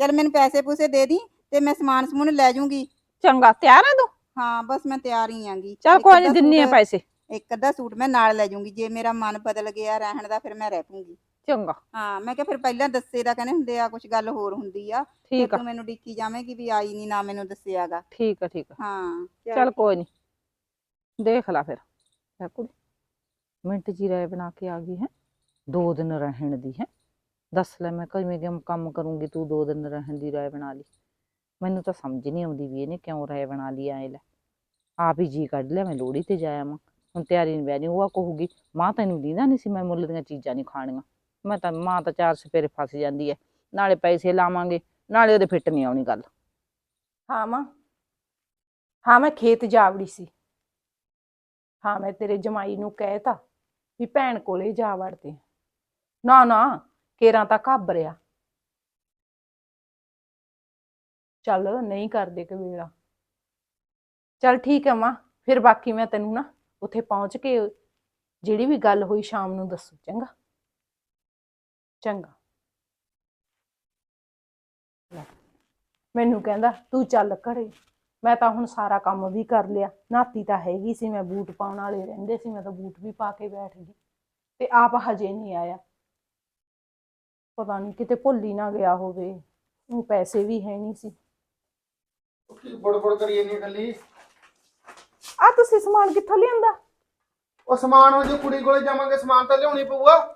ਚੱਲ ਮੈਨੂੰ ਪੈਸੇ ਪੂਸੇ ਦੇ ਦੀ ਤੇ ਮੈਂ ਸਮਾਨ ਸਮੂਨ ਲੈ ਜਾਊਂਗੀ। ਚੰਗਾ ਤਿਆਰ ਆ ਤੂੰ? ਹਾਂ ਬਸ ਮੈਂ ਤਿਆਰ ਹੀ ਆਂਗੀ। ਚੱਲ ਕੋਈ ਨਹੀਂ ਦਿੰਨੀ ਆ ਪੈਸੇ। ਇੱਕ ਅੱਧਾ ਸੂਟ ਮੈਂ ਨਾਲ ਲੈ ਜਾਊਂਗੀ ਜੇ ਮੇਰਾ ਮਨ ਬਦਲ ਗਿਆ ਰਹਿਣ ਦਾ ਫਿਰ ਮੈਂ ਰਹਿ ਪੂੰਗੀ। ਚੰਗਾ। ਹਾਂ ਮੈਂ ਕਿਹਾ ਫਿਰ ਪਹਿਲਾਂ ਦੱਸੇ ਦਾ ਕਹਿੰਦੇ ਹੁੰਦੇ ਆ ਕੁਝ ਗੱਲ ਹੋਰ ਹੁੰਦੀ ਆ। ਫਿਰ ਠੀਕ ਆ। ਤੂੰ ਮੈਨੂੰ ਡਿੱਕੀ ਜਾਵੇਂਗੀ ਵੀ ਆਈ ਨਹੀਂ ਨਾ ਮੈਨੂੰ ਦੱਸਿਆਗਾ। ਠੀਕ ਆ ਠੀਕ ਆ। ਹਾਂ ਚੱਲ। ਕੋਈ ਨਹੀਂ ਦੇਖ ਲੈ ਫਿਰ। ਲੈ ਕੁੜੀ ਮਿੰਟ ਜੀ ਰਾਏ ਬਣਾ ਕੇ ਆ ਗਈ ਹੈ। ਦੋ ਦਿਨ ਰਹਿਣ ਦੀ ਹੈ। ਦੱਸ ਲੈ ਮੈਂ ਕਿਵੇਂ ਕਿਵੇਂ ਕੰਮ ਕਰੂੰਗੀ ਤੂੰ ਦੋ ਦਿਨ ਰਹਿਣ ਦੀ ਰਾਏ ਬਣਾ ਲਈ। ਮੈਨੂੰ ਤਾਂ ਸਮਝ ਨਹੀਂ ਆਉਂਦੀ ਵੀ ਇਹਨੇ ਕਿਉਂ ਰਾਏ ਬਣਾ ਲਈ ਐ ਲੈ। ਆਪ ਹੀ ਜੀ ਕੱਢ ਲਿਆ ਮੈਂ ਲੋੜੀ ਤੇ ਜਾਇਆ ਮਾਂ ਹੁਣ ਤਿਆਰੀ ਨਹੀਂ ਬੈਣੀ ਉਹ ਆ ਕਹੂਗੀ ਮਾਂ ਤੈਨੂੰ ਦੀਦਾ ਨਹੀਂ ਸੀ ਮੈਂ ਮੁੱਲ ਦੀਆਂ ਚੀਜ਼ਾਂ ਨਹੀਂ ਖਾਣੀਆਂ। ਮੈਂ ਤਾਂ, ਮਾਂ ਤਾਂ ਚਾਰ ਸਪੇਰੇ ਫਸ ਜਾਂਦੀ ਐ। ਨਾਲੇ ਪੈਸੇ ਲਾਵਾਂਗੇ, ਨਾਲੇ ਉਹਦੇ ਫਿੱਟ ਨਹੀਂ ਆਉਣੀ ਗੱਲ। ਹਾਂ ਮਾਂ। ਹਾਂ ਮੈਂ ਖੇਤ ਜਾਵੜੀ ਸੀ। ਹਾਂ ਮੈਂ ਤੇਰੇ ਜਮਾਈ ਨੂੰ ਕਹਿਤਾ ਵੀ ਭੈਣ ਕੋਲੇ ਜਾ ਵੜਦੇ ਆਂ। ਨਾ ਨਾ, ਕੇਰਾਂ ਤਾਂ ਘਾਬਰਿਆ ਚੱਲ ਨਹੀਂ ਕਰਦੇ ਕਵੇਲਾ ਚੱਲ ਠੀਕ ਹੈ ਮਾਂ, ਫਿਰ ਬਾਕੀ ਮੈਂ ਤੈਨੂੰ ਨਾ ਉੱਥੇ ਪਹੁੰਚ ਕੇ ਜਿਹੜੀ ਵੀ ਗੱਲ ਹੋਈ ਸ਼ਾਮ ਨੂੰ ਦੱਸੂ, ਚੰਗਾ। ਚੰਗਾ। ਲੈ, ਮੈਨੂੰ ਕਹਿੰਦਾ ਤੂੰ ਚੱਲ ਘਰੇ। ਮੈਂ ਤਾਂ ਹੁਣ ਸਾਰਾ ਕੰਮ ਵੀ ਕਰ ਲਿਆ। ਨਾਤੀ ਤਾਂ ਹੈਗੀ ਸੀ ਮੈਂ ਬੂਟ ਪਾਉਣ ਵਾਲੇ ਰਹਿੰਦੇ ਸੀ ਮੈਂ ਤਾਂ ਬੂਟ ਵੀ ਪਾ ਕੇ ਬੈਠ ਗਈ। ਤੇ ਆਪ ਹਜੇ ਨਹੀਂ ਆਇਆ। ਪਤਾ ਨਹੀਂ ਕਿਤੇ ਭੁੱਲ ਹੀ ਨਾ ਗਿਆ ਹੋਵੇ। ਉਹ ਪੈਸੇ ਵੀ ਹੈ ਨਹੀਂ ਸੀ। ਕੀ ਬੜਬੜ ਕਰੀ ਜਾਂਦੀ ਕੱਲੀ ਆ ਤੁਸੀਂ ਸਮਾਨ ਕਿੱਥੋਂ ਲਿਆਂਦਾ? ਉਹ ਸਮਾਨ ਉਹ ਜੋ ਕੁੜੀ ਕੋਲੇ ਜਾਵਾਂਗੇ ਸਮਾਨ ਤਾਂ ਲਿਆਉਣੀ ਪਊਗਾ।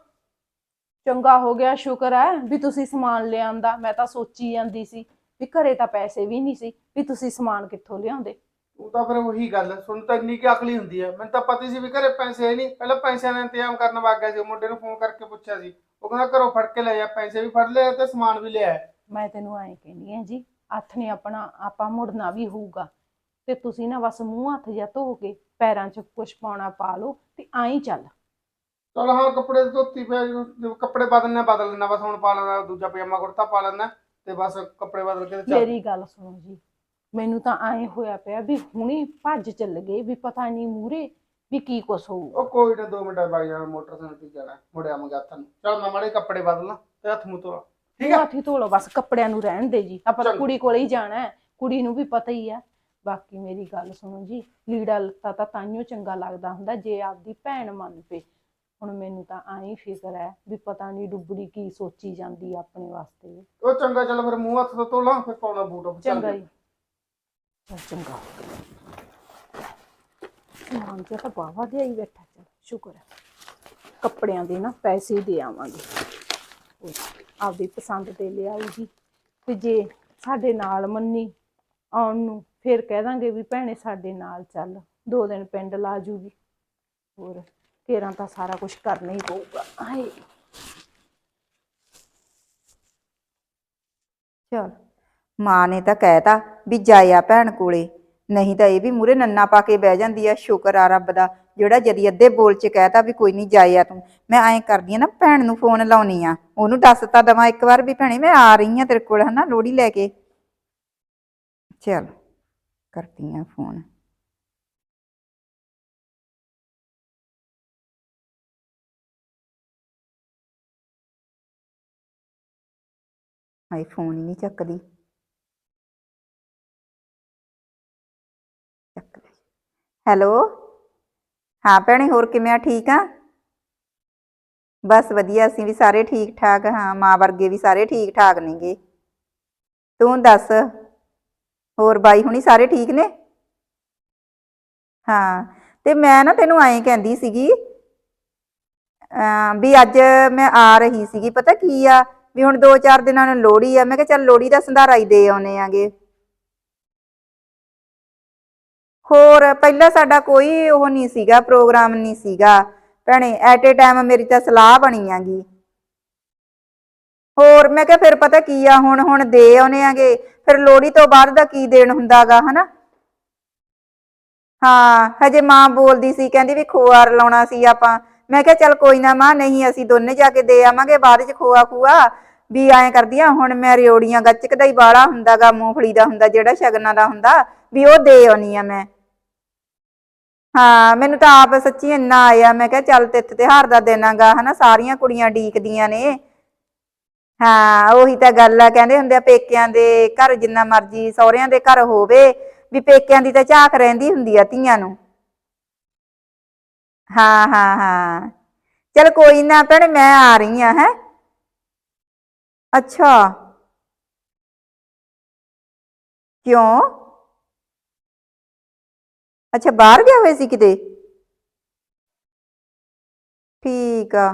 ਚੰਗਾ ਹੋ ਗਿਆ ਸ਼ੁਕਰ ਹੈ ਵੀ ਤੁਸੀਂ ਸਮਾਨ ਲਿਆਂਦਾ। ਮੈਂ ਤਾਂ ਸੋਚੀ ਜਾਂਦੀ ਸੀ ਵੀ ਘਰੇ ਤਾਂ ਪੈਸੇ ਵੀ ਨਹੀਂ ਸੀ ਵੀ ਤੁਸੀਂ ਸਮਾਨ ਕਿੱਥੋਂ ਲਿਆਉਂਦੇ। ਉਹ ਤਾਂ ਫਿਰ ਉਹੀ ਗੱਲ ਸੁਣ ਤਾਂ ਇੰਨੀ ਕਿ ਅਕਲੀ ਹੁੰਦੀ ਹੈ ਮੈਨੂੰ ਤਾਂ ਪਤਾ ਸੀ ਵੀ ਘਰੇ ਪੈਸੇ ਹੈ ਨਹੀਂ। ਪਹਿਲਾਂ ਪੈਸਿਆਂ ਦਾ ਇੰਤਜ਼ਾਮ ਕਰਨ ਵਗ ਗਿਆ ਸੀ। ਮੁੰਡੇ ਨੂੰ ਫੋਨ ਕਰਕੇ ਪੁੱਛਿਆ ਸੀ। ਉਹ ਕਹਿੰਦਾ ਘਰੋਂ ਫੜ ਕੇ ਲੈ ਜਾ ਪੈਸੇ ਵੀ ਫੜ ਲਏ ਤੇ ਸਮਾਨ ਵੀ ਲਿਆ। ਮੈਂ ਤੈਨੂੰ ਐਂ ਕਹਿੰਦੀ ਆ ਜੀ ਹੱਥ ਨੇ ਆਪਣਾ ਆਪਾਂ ਮੁੜਨਾ ਵੀ ਹੋਊਗਾ। ਤੇ ਤੁਸੀਂ ਨਾ ਬਸ ਮੂੰਹ ਹੱਥ ਜਾਂ ਧੋ ਕੇ ਪੈਰਾਂ 'ਚ ਕੁਛ ਪਾਉਣਾ ਪਾ ਲਓ ਤੇ ਆਈ ਚੱਲ। ਚਲ ਹਾਂ ਕੱਪੜੇ ਧੋਤੀ ਪਏ ਜਦੋਂ ਕੱਪੜੇ ਬਦਲਨੇ ਬਦਲ ਲੈਣਾ ਬਸ ਹੁਣ ਪਾ ਲੈਣਾ ਦੂਜਾ ਪਜਾਮਾ ਕੁੜਤਾ ਪਾ ਲੈਣਾ ਤੇ ਬਸ ਕੱਪੜੇ ਬਦਲ ਕੇ ਤੇ ਚੱਲ। ਮੇਰੀ ਗੱਲ ਸੁਣੋ ਜੀ ਮੈਨੂੰ ਤਾਂ ਐਂ ਹੋਇਆ ਪਿਆ ਵੀ ਹੁਣੀ ਭੱਜ ਚੱਲ ਗਏ ਵੀ ਪਤਾ ਨਹੀਂ ਮੂਰੇ ਵੀ ਕੀ ਕੁਛ ਹੋਊਗਾ ਉਹ ਕੋਈ ਨਾ 2 ਮਿੰਟ ਬਾਅਦ ਜਾਣਾ ਮੋਟਰਸਾਈਕਲ ਤੇ ਜਾਣਾ ਮੁੜਿਆ ਮੈਂ ਹੱਥਾਂ ਨੂੰ। ਚਲ ਮੈਂ ਮਾੜੇ ਕੱਪੜੇ ਬਦਲਾਂ ਤੇ ਹੱਥ ਮੂੰਹ ਧੋਲਾ ਠੀਕ ਹੈ ਹੱਥੀ ਧੋ ਲਓ ਬਸ ਕੱਪੜਿਆਂ ਨੂੰ ਰਹਿਣ ਦੇ ਜੀ। ਆਪਾਂ ਤਾਂ। ਕੁੜੀ ਕੋਲੇ ਹੀ ਜਾਣਾ ਹੈ ਕੁੜੀ ਨੂੰ ਵੀ ਪਤਾ ਹੀ ਹੈ ਬਾਕੀ ਮੇਰੀ ਗੱਲ ਸੁਣੋ ਜੀ ਲੀੜਾ ਲੱਤਾ ਤਾਂ ਤਾਈਓ ਚੰਗਾ ਲੱਗਦਾ ਹੁੰਦਾ ਜੇ ਆਪਦੀ ਭੈਣ ਮੰਨ ਪਏ। ਹੁਣ ਮੈਨੂੰ ਤਾਂ ਐਂ ਫਿਕਰ ਹੈ ਵੀ ਪਤਾ ਨਹੀਂ ਡੁੱਬੜੀ ਕੀ ਸੋਚੀ ਜਾਂਦੀ ਆ ਆਪਣੇ ਵਾਸਤੇ। ਉਹ ਚੰਗਾ ਚੱਲ ਫਿਰ ਮੂੰਹ ਹੱਥ ਤੋਂ ਧੋਲਾ ਫਿਰ ਪਾਉਣਾ ਬੂਟ ਚੱਲ ਚੰਗਾ ਜੀ। ਚੱਲ ਚੰਗਾ। ਸਮਾਨ ਜਿਹਾ ਤਾਂ ਬਾਵਾ ਦੇ ਹੀ ਬੈਠਾ ਚਲ ਸ਼ੁਕਰ ਹੈ। ਕੱਪੜਿਆਂ ਦੇ ਨਾ ਪੈਸੇ ਦੇ ਆਵਾਂਗੇ। ਉਹ ਆਪਦੀ ਪਸੰਦ ਤੇ ਲਿਆਊਗੀ। ਤੇ ਜੇ ਸਾਡੇ ਨਾਲ ਮੰਨੀ ਆਉਣ ਨੂੰ ਫਿਰ ਕਹਿ ਦਾਂਗੇ ਵੀ ਭੈਣੇ ਸਾਡੇ ਨਾਲ ਚੱਲ ਦੋ ਦਿਨ ਪਿੰਡ ਲਾ ਜੂਗੀ। ਹੋਰ? ਕੇਰਾਂ ਤਾਂ ਸਾਰਾ ਕੁਝ ਕਰਨਾ ਹੀ ਪਊਗਾ। ਹਾਏ। ਚਲ, ਮਾਂ ਨੇ ਤਾਂ ਕਹਿਤਾ ਵੀ ਜਾਇਆ ਭੈਣ ਕੋਲੇ। ਨਹੀਂ ਤਾਂ ਇਹ ਵੀ ਮੂਰੇ ਨੰਨਾ ਪਾ ਕੇ ਬਹਿ ਜਾਂਦੀ ਆ। ਸ਼ੁਕਰ ਆ ਰੱਬ ਦਾ, ਜਿਹੜਾ ਜਦੀ ਅੱਧੇ ਬੋਲ ਚ ਕਹਿਤਾ ਵੀ ਕੋਈ ਨਹੀਂ ਜਾਇਆ ਤੂੰ। ਮੈਂ ਐਂ ਕਰਦੀ ਆ ਨਾ, ਭੈਣ ਨੂੰ ਫੋਨ ਲਾਉਣੀ ਆ। ਉਹਨੂੰ ਦੱਸ ਤਾਂ ਦਵਾਂ ਇੱਕ ਵਾਰ ਵੀ, ਭੈਣੇ, ਮੈਂ ਆ ਰਹੀ ਆ ਤੇਰੇ ਕੋਲ ਹਨਾ ਲੋੜੀ ਲੈ ਕੇ। ਚਲ, ਕਰਦੀ ਆ ਫੋਨ ਹਾਏ ਫੋਨ ਹੀ ਨਹੀਂ ਚੱਕਦੀ। ਚੱਕ ਲੈ। ਹੈਲੋ? ਹਾਂ ਭੈਣੇ, ਹੋਰ ਕਿਵੇਂ ਆ? ਠੀਕ ਆ? ਬਸ ਵਧੀਆ, ਅਸੀਂ ਵੀ ਸਾਰੇ ਠੀਕ ਠਾਕ ਹਾਂ, ਮਾਂ ਵਰਗੇ ਵੀ ਸਾਰੇ ਠੀਕ ਠਾਕ ਨੇਗੇ। ਤੂੰ ਦੱਸ, ਹੋਰ ਬਾਈ ਹੁਣੀ ਸਾਰੇ ਠੀਕ ਨੇ? ਹਾਂ, ਤੇ ਮੈਂ ਨਾ ਤੈਨੂੰ ਐਂ ਕਹਿੰਦੀ ਸੀਗੀ ਵੀ ਅੱਜ ਮੈਂ ਆ ਰਹੀ ਸੀਗੀ, ਪਤਾ ਕੀ ਆ? ਵੀ ਹੁਣ 2-4 ਦਿਨਾਂ ਨੂੰ ਲੋਹੜੀ ਆ। ਮੈਂ ਕਿਹਾ ਚੱਲ ਲੋਹੜੀ ਦਾ ਸੰਧਾਰਾ ਹੀ ਦੇ ਆਉਨੇ ਆਂਗੇ। ਹੋਰ ਪਹਿਲਾਂ ਸਾਡਾ ਕੋਈ ਉਹ ਨਹੀਂ ਸੀਗਾ, ਪ੍ਰੋਗਰਾਮ ਨਹੀਂ ਸੀਗਾ। ਭੈਣੇ ਐਟ ਏ ਟਾਈਮ ਮੇਰੀ ਤਾਂ ਸਲਾਹ ਬਣੀ ਆਗੀ। ਹੋਰ ਮੈਂ ਕਿਹਾ ਫਿਰ ਪਤਾ ਕੀ ਆ, ਹੁਣ ਹੁਣ ਦੇ ਆਉਨੇ ਆਗੇ। ਫਿਰ ਲੋਹੜੀ ਤੋਂ ਬਾਅਦ ਦਾ ਕੀ ਦੇਣ ਹੁੰਦਾਗਾ, ਹਨਾ? ਹਾਂ, ਹਜੇ ਮਾਂ ਬੋਲਦੀ ਸੀ, ਕਹਿੰਦੀ ਵੀ ਖੋਆ ਲਾਉਣਾ ਸੀ ਆਪਾਂ। ਮੈਂ ਕਿਹਾ, ਚੱਲ ਕੋਈ ਨਾ ਮਾਂ, ਨਹੀਂ ਅਸੀਂ ਦੋਨੇ ਜਾ ਕੇ ਦੇ ਆਵਾਂਗੇ, ਬਾਅਦ ਚ ਖੋਆ ਖੂਆ। ਵੀ ਐਂ ਕਰਦੀਆਂ ਹੁਣ ਮੈਂ ਰਿਓੜੀਆਂ ਗੱਚਕ ਦਾ ਹੀ ਬਾਲਾ ਹੁੰਦਾਗਾ ਮੂੰਗਫਲੀ ਦਾ ਹੁੰਦਾ, ਜਿਹੜਾ ਸ਼ਗਨਾਂ ਦਾ ਹੁੰਦਾ, ਵੀ ਉਹ ਦੇ ਆਉਣੀ ਆ ਮੈਂ। ਹਾਂ, ਮੈਨੂੰ ਤਾਂ ਆਪ ਸੱਚੀ ਇੰਨਾ ਆਇਆ, ਮੈਂ ਕਿਹਾ, ਚੱਲ ਤਿੱਥ ਤਿਉਹਾਰ ਦਾ ਦਿਨ ਆਗਾ, ਹਨਾ, ਸਾਰੀਆਂ ਕੁੜੀਆਂ ਡੀਕਦੀਆਂ ਨੇ। ਹਾਂ, ਉਹੀ ਤਾਂ ਗੱਲ ਆ, ਕਹਿੰਦੇ ਹੁੰਦੇ ਆ, ਪੇਕਿਆਂ ਦੇ ਘਰ ਜਿੰਨਾ ਮਰਜ਼ੀ ਸਹੁਰਿਆਂ ਦੇ ਘਰ ਹੋਵੇ, ਵੀ ਪੇਕਿਆਂ ਦੀ ਤਾਂ ਝਾਕ ਰਹਿੰਦੀ ਹੁੰਦੀ ਆ ਧੀਆਂ ਨੂੰ। ਹਾਂ ਹਾਂ ਹਾਂ। ਚਲ ਕੋਈ ਨਾ ਭੈਣੇ, ਮੈਂ ਆ ਰਹੀ ਆ ਹੈ। ਅੱਛਾ। ਕਿਉਂ? ਅੱਛਾ, ਬਾਹਰ ਗਿਆ ਹੋਇਆ ਸੀ ਕਿਤੇ? ਠੀਕ ਆ।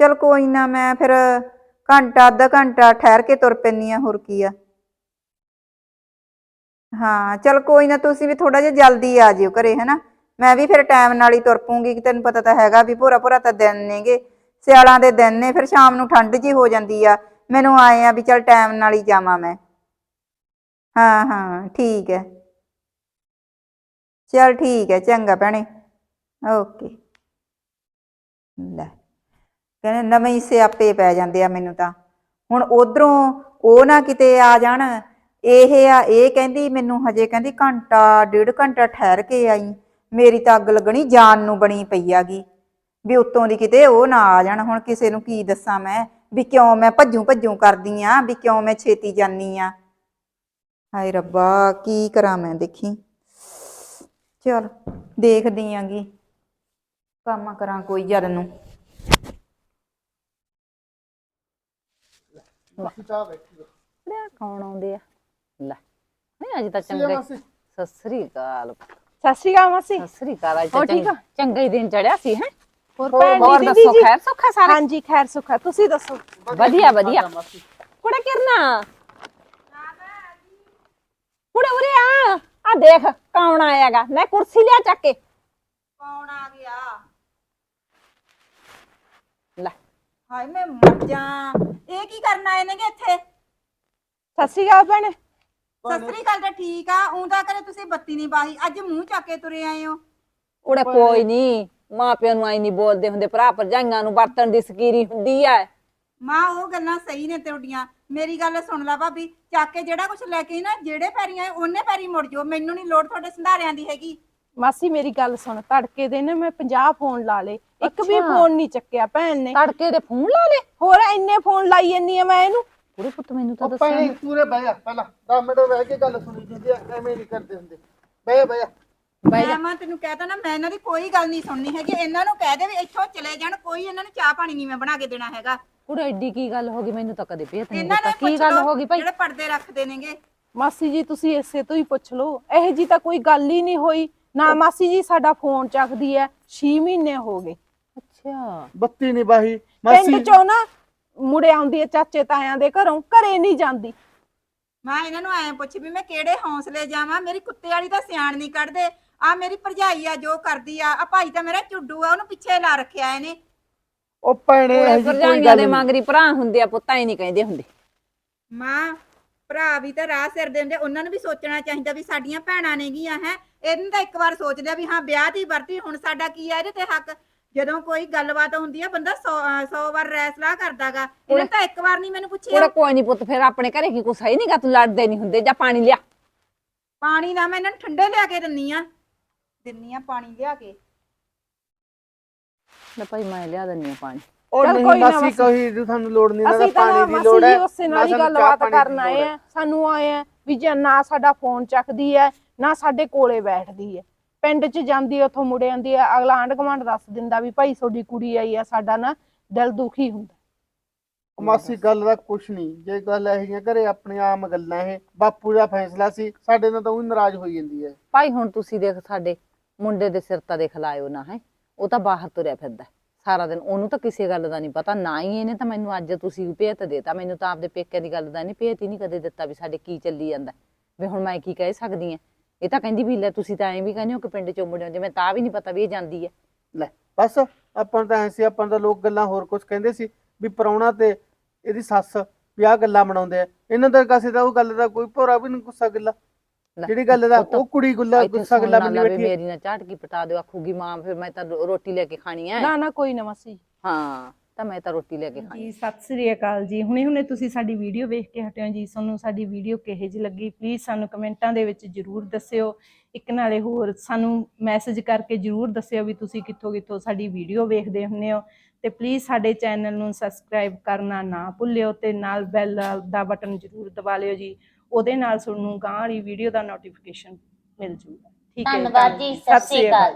ਚਲ ਕੋਈ ਨਾ, ਮੈਂ ਫਿਰ ਘੰਟਾ, ਅੱਧਾ ਘੰਟਾ ਠਹਿਰ ਕੇ ਤੁਰ ਪੈਂਦੀ ਆ ਹੋਰ ਕੀ ਆ। ਹਾਂ, ਚਲ ਕੋਈ ਨਾ, ਤੁਸੀਂ ਵੀ ਥੋੜਾ ਜਿਹਾ ਜਲਦੀ ਆ ਜਿਓ ਘਰੇ, ਹੈਨਾ? ਮੈਂ ਵੀ ਫਿਰ ਟਾਈਮ ਨਾਲ ਹੀ ਤੁਰ ਪੂੰਗੀ ਕਿ ਤੈਨੂੰ ਪਤਾ ਤਾਂ ਹੈਗਾ ਵੀ ਭੋਰਾ ਭੋਰਾ ਤਾਂ ਦਿਨ ਨੇਗੇ। ਸਿਆਲਾਂ ਦੇ ਦਿਨ ਨੇ, ਫਿਰ ਸ਼ਾਮ ਨੂੰ ਠੰਡ ਜੀ ਹੋ ਜਾਂਦੀ ਆ। ਮੈਨੂੰ ਆਏ ਆ ਵੀ ਚਲ ਟਾਈਮ ਨਾਲ ਹੀ ਜਾਵਾਂ ਮੈਂ। ਹਾਂ ਹਾਂ, ਠੀਕ ਹੈ ਚਲ ਠੀਕ ਹੈ ਚੰਗਾ ਭੈਣੇ। ਓਕੇ। ਲੈ, ਕਹਿੰਦੇ ਨਵੇਂ ਹੀ ਸਿਆਪੇ ਪੈ ਜਾਂਦੇ ਆ ਮੈਨੂੰ ਤਾਂ। ਹੁਣ ਉਧਰੋਂ ਉਹ ਨਾ ਕਿਤੇ ਆ ਜਾਣ। ਇਹ ਆ, ਇਹ ਕਹਿੰਦੀ ਮੈਨੂੰ ਹਜੇ ਕਹਿੰਦੀ ਘੰਟਾ, ਡੇਢ ਘੰਟਾ ਠਹਿਰ ਕੇ ਆਈ। ਮੇਰੀ ਤਾਂ ਅੱਗ ਲੱਗਣੀ ਜਾਨ ਨੂੰ ਬਣੀ ਪਈ ਆਗੀ ਵੀ ਉੱਤੋਂ ਦੀ ਕਿਤੇ ਉਹ ਨਾ ਆ ਜਾਣ ਹੁਣ ਕਿਸੇ ਨੂੰ ਕੀ ਦੱਸਾਂ ਮੈਂ? ਵੀ ਕਿਉਂ ਮੈਂ ਭੱਜੂ ਭੱਜੂ ਕਰਦੀ ਆ ਵੀ ਕਿਉਂ ਮੈਂ ਛੇਤੀ ਜਾਨੀ ਆ? ਹਾਏ ਰੱਬਾ ਕੀ ਕਰਾਂ ਮੈਂ ਦੇਖੀ? ਚਲ ਦੇਖਦੀ ਆਂਗੀ। ਕੰਮ ਕਰਾਂ ਕੋਈ ਜਦ ਨੂੰ। ਲੈ ਕੌਣ ਆਉਂਦੇ ਆ? ਲੈ ਨਹੀਂ ਅੱਜ ਤਾਂ ਚੰਗਾ ਮਾਸੀ। ਸਤਿ ਸ੍ਰੀ ਅਕਾਲ। ਸਤਿ ਸ਼੍ਰੀ ਅਕਾਲ ਮਾਸੀ। ਸਤਿ ਸ੍ਰੀ ਅਕਾਲ ਅੱਜ ਤਾਂ ਹੋਰ ਠੀਕ ਚੰਗਾ ਚੰਗਾ ਹੀ ਦਿਨ ਚੜਿਆ ਸੀ ਹੈ? ਹੋਰ ਹੋਰ ਭੈਣ ਹੋਰ ਜੀ ਦੱਸੋ ਦੀਦੀ ਜੀ? ਖੈਰ ਸੁੱਖਾ ਸਾਰੇ? ਹਾਂਜੀ ਖੈਰ ਸੁੱਖਾ ਤੁਸੀਂ ਦੱਸੋ? ਵਧੀਆ ਵਧੀਆ। ਮਾਸੀ। ਕੁੜੇ ਕਿਰਨਾ? ਕੁੜੇ ਉਰੇ ਆ। ਆ ਦੇਖ ਕੌਣ ਆਇਆਗਾ? ਲੈ ਕੁਰਸੀ ਲਿਆ ਚੱਕ ਕੇ। ਕੌਣ ਆ ਗਿਆ? ਲੈ। ਹਾਏ ਮੈਂ ਮਰ ਜਾ। ਇਹ ਕੀ ਕਰਨ ਆਏ ਨੇਗੇ ਇੱਥੇ? ਸਤਿ ਸ਼੍ਰੀ ਅਕਾਲ ਭੈਣੇ। ਸਤਿ ਸ੍ਰੀ ਅਕਾਲ ਤਾਂ ਠੀਕ ਆ ਤਾਂ ਕਰੇ ਤੁਸੀਂ ਬੱਤੀ ਨਹੀਂ ਬਾਹੀ ਅੱਜ ਮੂੰਹ ਚੱਕ ਕੇ ਤੁਰੇ ਆਏ ਹੋ। ਕੁੜੇ ਕੋਈ ਨਹੀਂ। ਮਾਂ ਪਿਓ ਨੂੰ ਆਈ ਨਹੀਂ ਬੋਲਦੇ ਹੁੰਦੇ ਭਰਾ ਭਰਜਾਈਆਂ ਨੂੰ ਵਰਤਣ ਦੀ ਸਕੀਰੀ ਹੁੰਦੀ ਐ। ਮਾਂ ਉਹ ਗੱਲਾਂ ਸਹੀ ਨੇ ਤੁਹਾਡੀਆਂ। ਮੇਰੀ ਗੱਲ ਸੁਣ ਲੈ ਭਾਬੀ ਚੱਕ ਕੇ ਜਿਹੜਾ ਕੁਝ ਲੈ ਕੇ ਨਾ ਜਿਹੜੇ ਪੈਰੀ ਆਏ ਉਹਨੇ ਪੈਰੀ ਮੁੜ ਜਾਓ ਮੈਨੂੰ ਨਹੀਂ ਲੋੜ ਤੁਹਾਡੇ ਸੰਧਾਰਿਆਂ ਦੀ ਹੈਗੀ। ਮਾਸੀ ਮੇਰੀ ਗੱਲ ਸੁਣ ਤੜਕੇ ਦੇ ਨੇ ਮੈਂ 50 ਫੋਨ ਲਾ ਲੇ ਇੱਕ ਵੀ ਅੱਛਾ। ਫੋਨ ਨਹੀਂ ਚੱਕਿਆ ਭੈਣ ਨੇ। ਤੜਕੇ ਦੇ ਫੋਨ ਲਾ ਲੈ ਹੋਰ ਇੰਨੇ ਫੋਨ ਲਾਈ ਜੰਨੀ ਆ ਮੈਂ ਇਹਨੂੰ? ਕੁੜੇ ਪੁੱਤ ਮੈਨੂੰ ਤਾਂ ਦੱਸਿਆ ਭੈਣੇ ਨੀ। ਪੂਰੇ ਬਹਿ ਜਾ ਪਹਿਲਾਂ 10 ਮਿੰਟ ਬਹਿ ਕੇ ਗੱਲ ਸੁਣੀ ਜਾਂਦੀ ਆ ਐਵੇਂ ਨਹੀਂ ਕਰਦੇ ਹੁੰਦੇ। ਬਹਿ ਜਾ ਬਹਿ ਜਾ। ਬਹਿ ਮੈਂ ਮਾਂ ਤੈਨੂੰ ਕਹਿਤਾ ਨਾ ਮੈਂ ਇਹਨਾਂ ਦੀ ਕੋਈ ਗੱਲ ਨਹੀਂ ਸੁਣਨੀ ਹੈਗੀ। ਇਹਨਾਂ ਨੂੰ ਕਹਿ ਦੇ ਵੀ ਇੱਥੋਂ ਚਲੇ ਜਾਣ ਕੋਈ ਇਹਨਾਂ ਨੂੰ ਚਾਹ ਪਾਣੀ ਨਹੀਂ ਮੈਂ ਬਣਾ ਕੇ ਦੇਣਾ ਹੈਗਾ। ਕੁੜੇ ਐਡੀ ਕੀ ਗੱਲ ਹੋ ਗਈ? ਮੈਨੂੰ ਤਾਂ ਕਦੇ ਭੇਤ ਨਹੀਂ ਇਹਨਾਂ ਦਿੱਤਾ। ਨੇ ਕੀ ਪੁੱਛ ਗੱਲ ਲਓ ਹੋ ਗਈ ਭਾਈ? ਜਿਹੜੇ ਪਰਦੇ ਰੱਖਦੇ ਨੇਗੇ। ਮਾਸੀ ਜੀ ਤੁਸੀਂ ਇਸੇ ਤੋਂ ਹੀ ਪੁੱਛ ਲਓ। ਇਹ ਜੀ ਤਾਂ ਕੋਈ ਗੱਲ ਹੀ ਨਹੀਂ ਹੋਈ। ਨਾ ਮਾਸੀ ਜੀ ਸਾਡਾ ਫੋਨ ਚੱਕਦੀ ਐ 6 ਮਹੀਨੇ ਹੋ ਗਏ। ਅੱਛਾ। ਬੱਤੀ ਨਹੀਂ ਬਾਹੀ। ਮਾਸੀ ਪਿੰਡ ਚੋਂ ਨਾ ਮੁੜੇ ਆਉਂਦੀ ਐ ਚਾਚੇ ਤਾਇਆਂ ਦੇ ਘਰੋਂ ਘਰੇ ਨਹੀਂ ਜਾਂਦੀ। ਮੈਂ ਇਹਨਾਂ ਨੂੰ ਐਂ ਪੁੱਛ ਵੀ ਮੈਂ ਕਿਹੜੇ ਹੌਸਲੇ ਜਾਵਾਂ? ਮੇਰੀ ਕੁੱਤੇ ਵਾਲੀ ਤਾਂ ਸਿਆਣ ਨਹੀਂ ਕੱਢਦੇ। ਆ ਮੇਰੀ ਭਰਜਾਈ ਆ ਜੋ ਕਰਦੀ ਆ ਆ ਭਾਈ ਤਾਂ ਮੇਰਾ ਚੁੱਡੂ ਆ ਉਹਨੂੰ ਪਿੱਛੇ ਲਾ ਰੱਖਿਆ ਇਹਨੇ। ਉਹ ਭੈਣੇ ਕੁੜੇ ਇਹੋ ਜਿਹੀ ਕੋਈ ਭਰਜਾਈਆਂ ਗੱਲ ਦੇ ਨੀ। ਮੰਗਰੀ ਭਰਾ ਹੁੰਦੇ ਆ ਪੁੱਤਾਂ ਹੀ ਨਹੀਂ ਕਹਿੰਦੇ ਹੁੰਦੇ। ਮਾਂ ਭਰਾ ਵੀ ਤਾਂ ਰਾਹ ਸਿਰ ਦੇ ਹੁੰਦੇ ਉਹਨਾਂ ਨੂੰ ਵੀ ਸੋਚਣਾ ਚਾਹੀਦਾ ਵੀ ਸਾਡੀਆਂ ਭੈਣਾਂ ਨੇਗੀਆਂ ਹੈ। ਇਹਨੂੰ ਤਾਂ ਇੱਕ ਵਾਰ ਸੋਚਦੇ ਆ ਵੀ ਹਾਂ ਵਿਆਹ ਦੀ ਵਰਤੀ ਹੁਣ ਸਾਡਾ ਕੀ ਆ ਇਹਦੇ ਤੇ ਹੱਕ। ਜਦੋਂ ਕੋਈ ਗੱਲਬਾਤ ਹੁੰਦੀ ਆ ਬੰਦਾ 100 ਵਾਰ ਰੈਸਲਾ ਕਰਦਾਗਾ। ਇਹਨੇ ਤਾਂ ਇੱਕ ਵਾਰ ਨਹੀਂ ਮੈਨੂੰ ਪੁੱਛਿਆ। ਕੁੜੇ ਕੋਈ ਨਹੀਂ ਪੁੱਤ ਫਿਰ ਆਪਣੇ ਘਰੇ ਕੀ ਕੁਛ ਹੈ ਹੀ ਨਹੀਂਗਾ ਤੂੰ ਲੜਦੇ ਨਹੀਂ ਹੁੰਦੇ ਜਾਂ ਪਾਣੀ ਲਿਆ। ਪਾਣੀ ਨਾ ਮੈਂ ਇਹਨਾਂ ਨੂੰ ਠੰਡੇ ਲਿਆ ਕੇ ਦਿੰਨੀ ਆ। ਦਿੰਨੀ ਆ ਪਾਣੀ ਲਿਆ ਕੇ। ਲੈ ਭਾਈ ਮੈਂ ਲਿਆ ਦਿੰਨੀ ਆ ਪਾਣੀ। ਉਹ ਚੱਲ ਨਹੀਂ ਕੋਈ ਨਾ ਮਾਸੀ। ਕੋਈ ਨੀ, ਤੁਹਾਨੂੰ ਲੋੜ ਨਹੀਂ ਇਹਨਾਂ ਦਾ ਅਸੀਂ ਤਾਂ ਪਾਣੀ ਦੀ ਮਾਸੀ ਲੋੜ ਜੀ ਹੈ ਉਸੇ ਨਾ ਨਾਲ ਹੀ ਸਾਨੂੰ ਚਾਹ ਗੱਲਬਾਤ ਪਾਣੀ ਦੀ ਕਰਨ ਆਏ ਲੋੜ ਹੈ। ਆ ਸਾਨੂੰ ਆਏ ਆ ਵੀ ਜੇ ਨਾ ਸਾਡਾ ਫੋਨ ਚੱਕਦੀ ਐ ਨਾ ਸਾਡੇ ਕੋਲੇ ਬੈਠਦੀ ਐ ਪਿੰਡ 'ਚ ਜਾਂਦੀ ਉੱਥੋਂ ਮੁੜੇ ਆਂਦੀ ਐ ਅਗਲਾ ਆਂਢ ਗੁਆਂਢ ਦੱਸ ਦਿੰਦਾ ਵੀ ਭਾਈ ਤੁਹਾਡੀ ਕੁੜੀ ਆਈ ਆ ਸਾਡਾ ਨਾ ਦਿਲ ਦੁਖੀ ਹੁੰਦਾ। ਮਾਸੀ ਗੱਲ ਦਾ ਕੁਛ ਨਹੀਂ ਜੇ ਗੱਲ ਇਹ ਜਿਹੀਆਂ ਘਰੇ ਆਪਣੇ ਆਮ ਗੱਲਾਂ ਇਹ ਬਾਪੂ ਦਾ ਫੈਸਲਾ ਸੀ ਸਾਡੇ ਨਾਲ ਤਾਂ ਉਹ ਨਾਰਾਜ਼ ਹੋਈ ਜਾਂਦੀ ਹੈ ਭਾਈ ਹੁਣ ਤੁਸੀਂ ਦੇਖ ਸਾਡੇ ਮੁੰਡੇ ਦੇ ਸਿਰ ਤਾਂ ਦੇਖ ਲਾਇਓ ਨਾ ਹੈ। ਉਹ ਤਾਂ ਬਾਹਰ ਤੁਰਿਆ ਫਿਰਦਾ ਹੈ। ਸਾਰਾ ਦਿਨ ਉਹਨੂੰ ਤਾਂ ਕਿਸੇ ਗੱਲ ਦਾ ਨਹੀਂ ਪਤਾ ਨਾ ਹੀ ਇਹਨੇ ਤਾਂ ਮੈਨੂੰ ਅੱਜ ਤੁਸੀਂ ਭੇਤ ਦੇਤਾ। ਮੈਨੂੰ ਤਾਂ ਆਪਦੇ ਪੇਕੇ ਦੀ ਗੱਲ ਦਾ ਨਹੀਂ ਭੇਤ ਹੀ ਨਹੀਂ ਕਦੇ ਦਿੱਤਾ ਵੀ ਸਾਡੇ ਕੀ ਚੱਲੀ ਜਾਂਦਾ। ਵੀ ਹੁਣ ਮੈਂ ਕੀ ਕਹਿ ਸਕਦੀ ਆ ਇਹ ਤਾਂ ਕਹਿੰਦੀ ਵੀ ਲੈ ਤੁਸੀਂ ਤਾਂ ਐਂ ਵੀ ਕਹਿੰਦੇ ਹੋ ਕਿ ਪਿੰਡ ਚੋਂ ਮੁੰਡੇ ਜਿਵੇਂ ਤਾਂ ਵੀ ਨਹੀਂ ਪਤਾ ਵੀ ਇਹ ਜਾਂਦੀ ਹੈ। ਲੈ ਬਸ ਆਪਾਂ ਤਾਂ ਐਂ ਸੀ ਆਪਾਂ ਤਾਂ ਲੋਕ ਗੱਲਾਂ ਹੋਰ ਕੁਝ ਕਹਿੰਦੇ ਸੀ ਵੀ ਪ੍ਰਾਹੁਣਾ ਤੇ ਇਹਦੀ ਸੱਸ ਵੀ ਆਹ ਗੱਲਾਂ ਬਣਾਉਂਦੇ ਆ। ਇਹਨਾਂ ਦਾ ਕਾਸੇ ਦਾ ਉਹ ਗੱਲ ਦਾ ਕੋਈ ਭੋਰਾ ਵੀ ਨਹੀਂ ਗੁੱਸਾ ਗਿੱਲਾ। ਲੈ, ਜਿਹੜੀ ਗੱਲ ਦਾ? ਉਹ ਤਾਂ ਉਹ ਕੁੜੀ ਗੁੱਲਾ ਇੱਥੇ ਗੁੱਸਾ ਗਿੱਲਾ ਸੁਣਨ ਬਣੀ ਬੈਠੀ ਹੈ। ਮੇਰੀ ਨਾ ਝਾਟਕੀ ਪਟਾ ਦਿਓ ਆਖੂਗੀ ਮਾਂ ਫਿਰ ਮੈਂ ਤਾਂ ਰੋ- ਰੋਟੀ ਲੈ ਕੇ ਖਾਣੀ ਹੈ। ਨਾ ਨਾ ਕੋਈ ਨਾ ਮਾਸੀ। ਹਾਂ। ਤਾਂ ਮੈਂ ਤਾਂ ਰੋਟੀ ਲੈ ਕੇ ਖਾਣੀ। ਜੀ ਸਤਿ ਸ੍ਰੀ ਅਕਾਲ ਜੀ। ਹੁਣੇ ਹੁਣੇ ਤੁਸੀਂ ਸਾਡੀ ਵੀਡੀਓ ਵੇਖ ਕੇ ਹਟਿਓ ਜੀ। ਤੁਹਾਨੂੰ ਸਾਡੀ ਵੀਡੀਓ ਕਿਹੋ ਜਿਹੀ ਲੱਗੀ ਪਲੀਜ਼ ਸਾਨੂੰ ਕਮੈਂਟਾਂ ਦੇ ਵਿੱਚ ਜਰੂਰ ਦੱਸਿਓ। ਇੱਕ ਨਾਲੇ ਹੋਰ ਸਾਨੂੰ ਮੈਸੇਜ ਕਰਕੇ ਜਰੂਰ ਦੱਸਿਓ ਵੀ ਤੁਸੀਂ ਕਿੱਥੋਂ ਕਿੱਥੋਂ ਸਾਡੀ ਵੀਡੀਓ ਵੇਖਦੇ ਹੁੰਦੇ ਹੋ। ਤੇ ਪਲੀਜ਼ ਸਾਡੇ ਚੈਨਲ ਨੂੰ ਸਬਸਕ੍ਰਾਈਬ ਕਰਨਾ ਨਾ ਭੁੱਲਿਓ ਤੇ ਨਾਲ ਬੈਲ ਦਾ ਬਟਨ ਜਰੂਰ ਦਬਾ ਲਿਓ ਜੀ। ਉਹਦੇ ਨਾਲ ਤੁਹਾਨੂੰ ਗਾਂ ਵਾਲੀ ਵੀਡੀਓ ਦਾ ਨੋਟੀਫਿਕੇਸ਼ਨ ਮਿਲ ਜੂਗਾ। ਠੀਕ ਹੈ ਧੰਨਵਾਦ ਜੀ ਸਤਿ ਸ੍ਰੀ ਅਕਾਲ।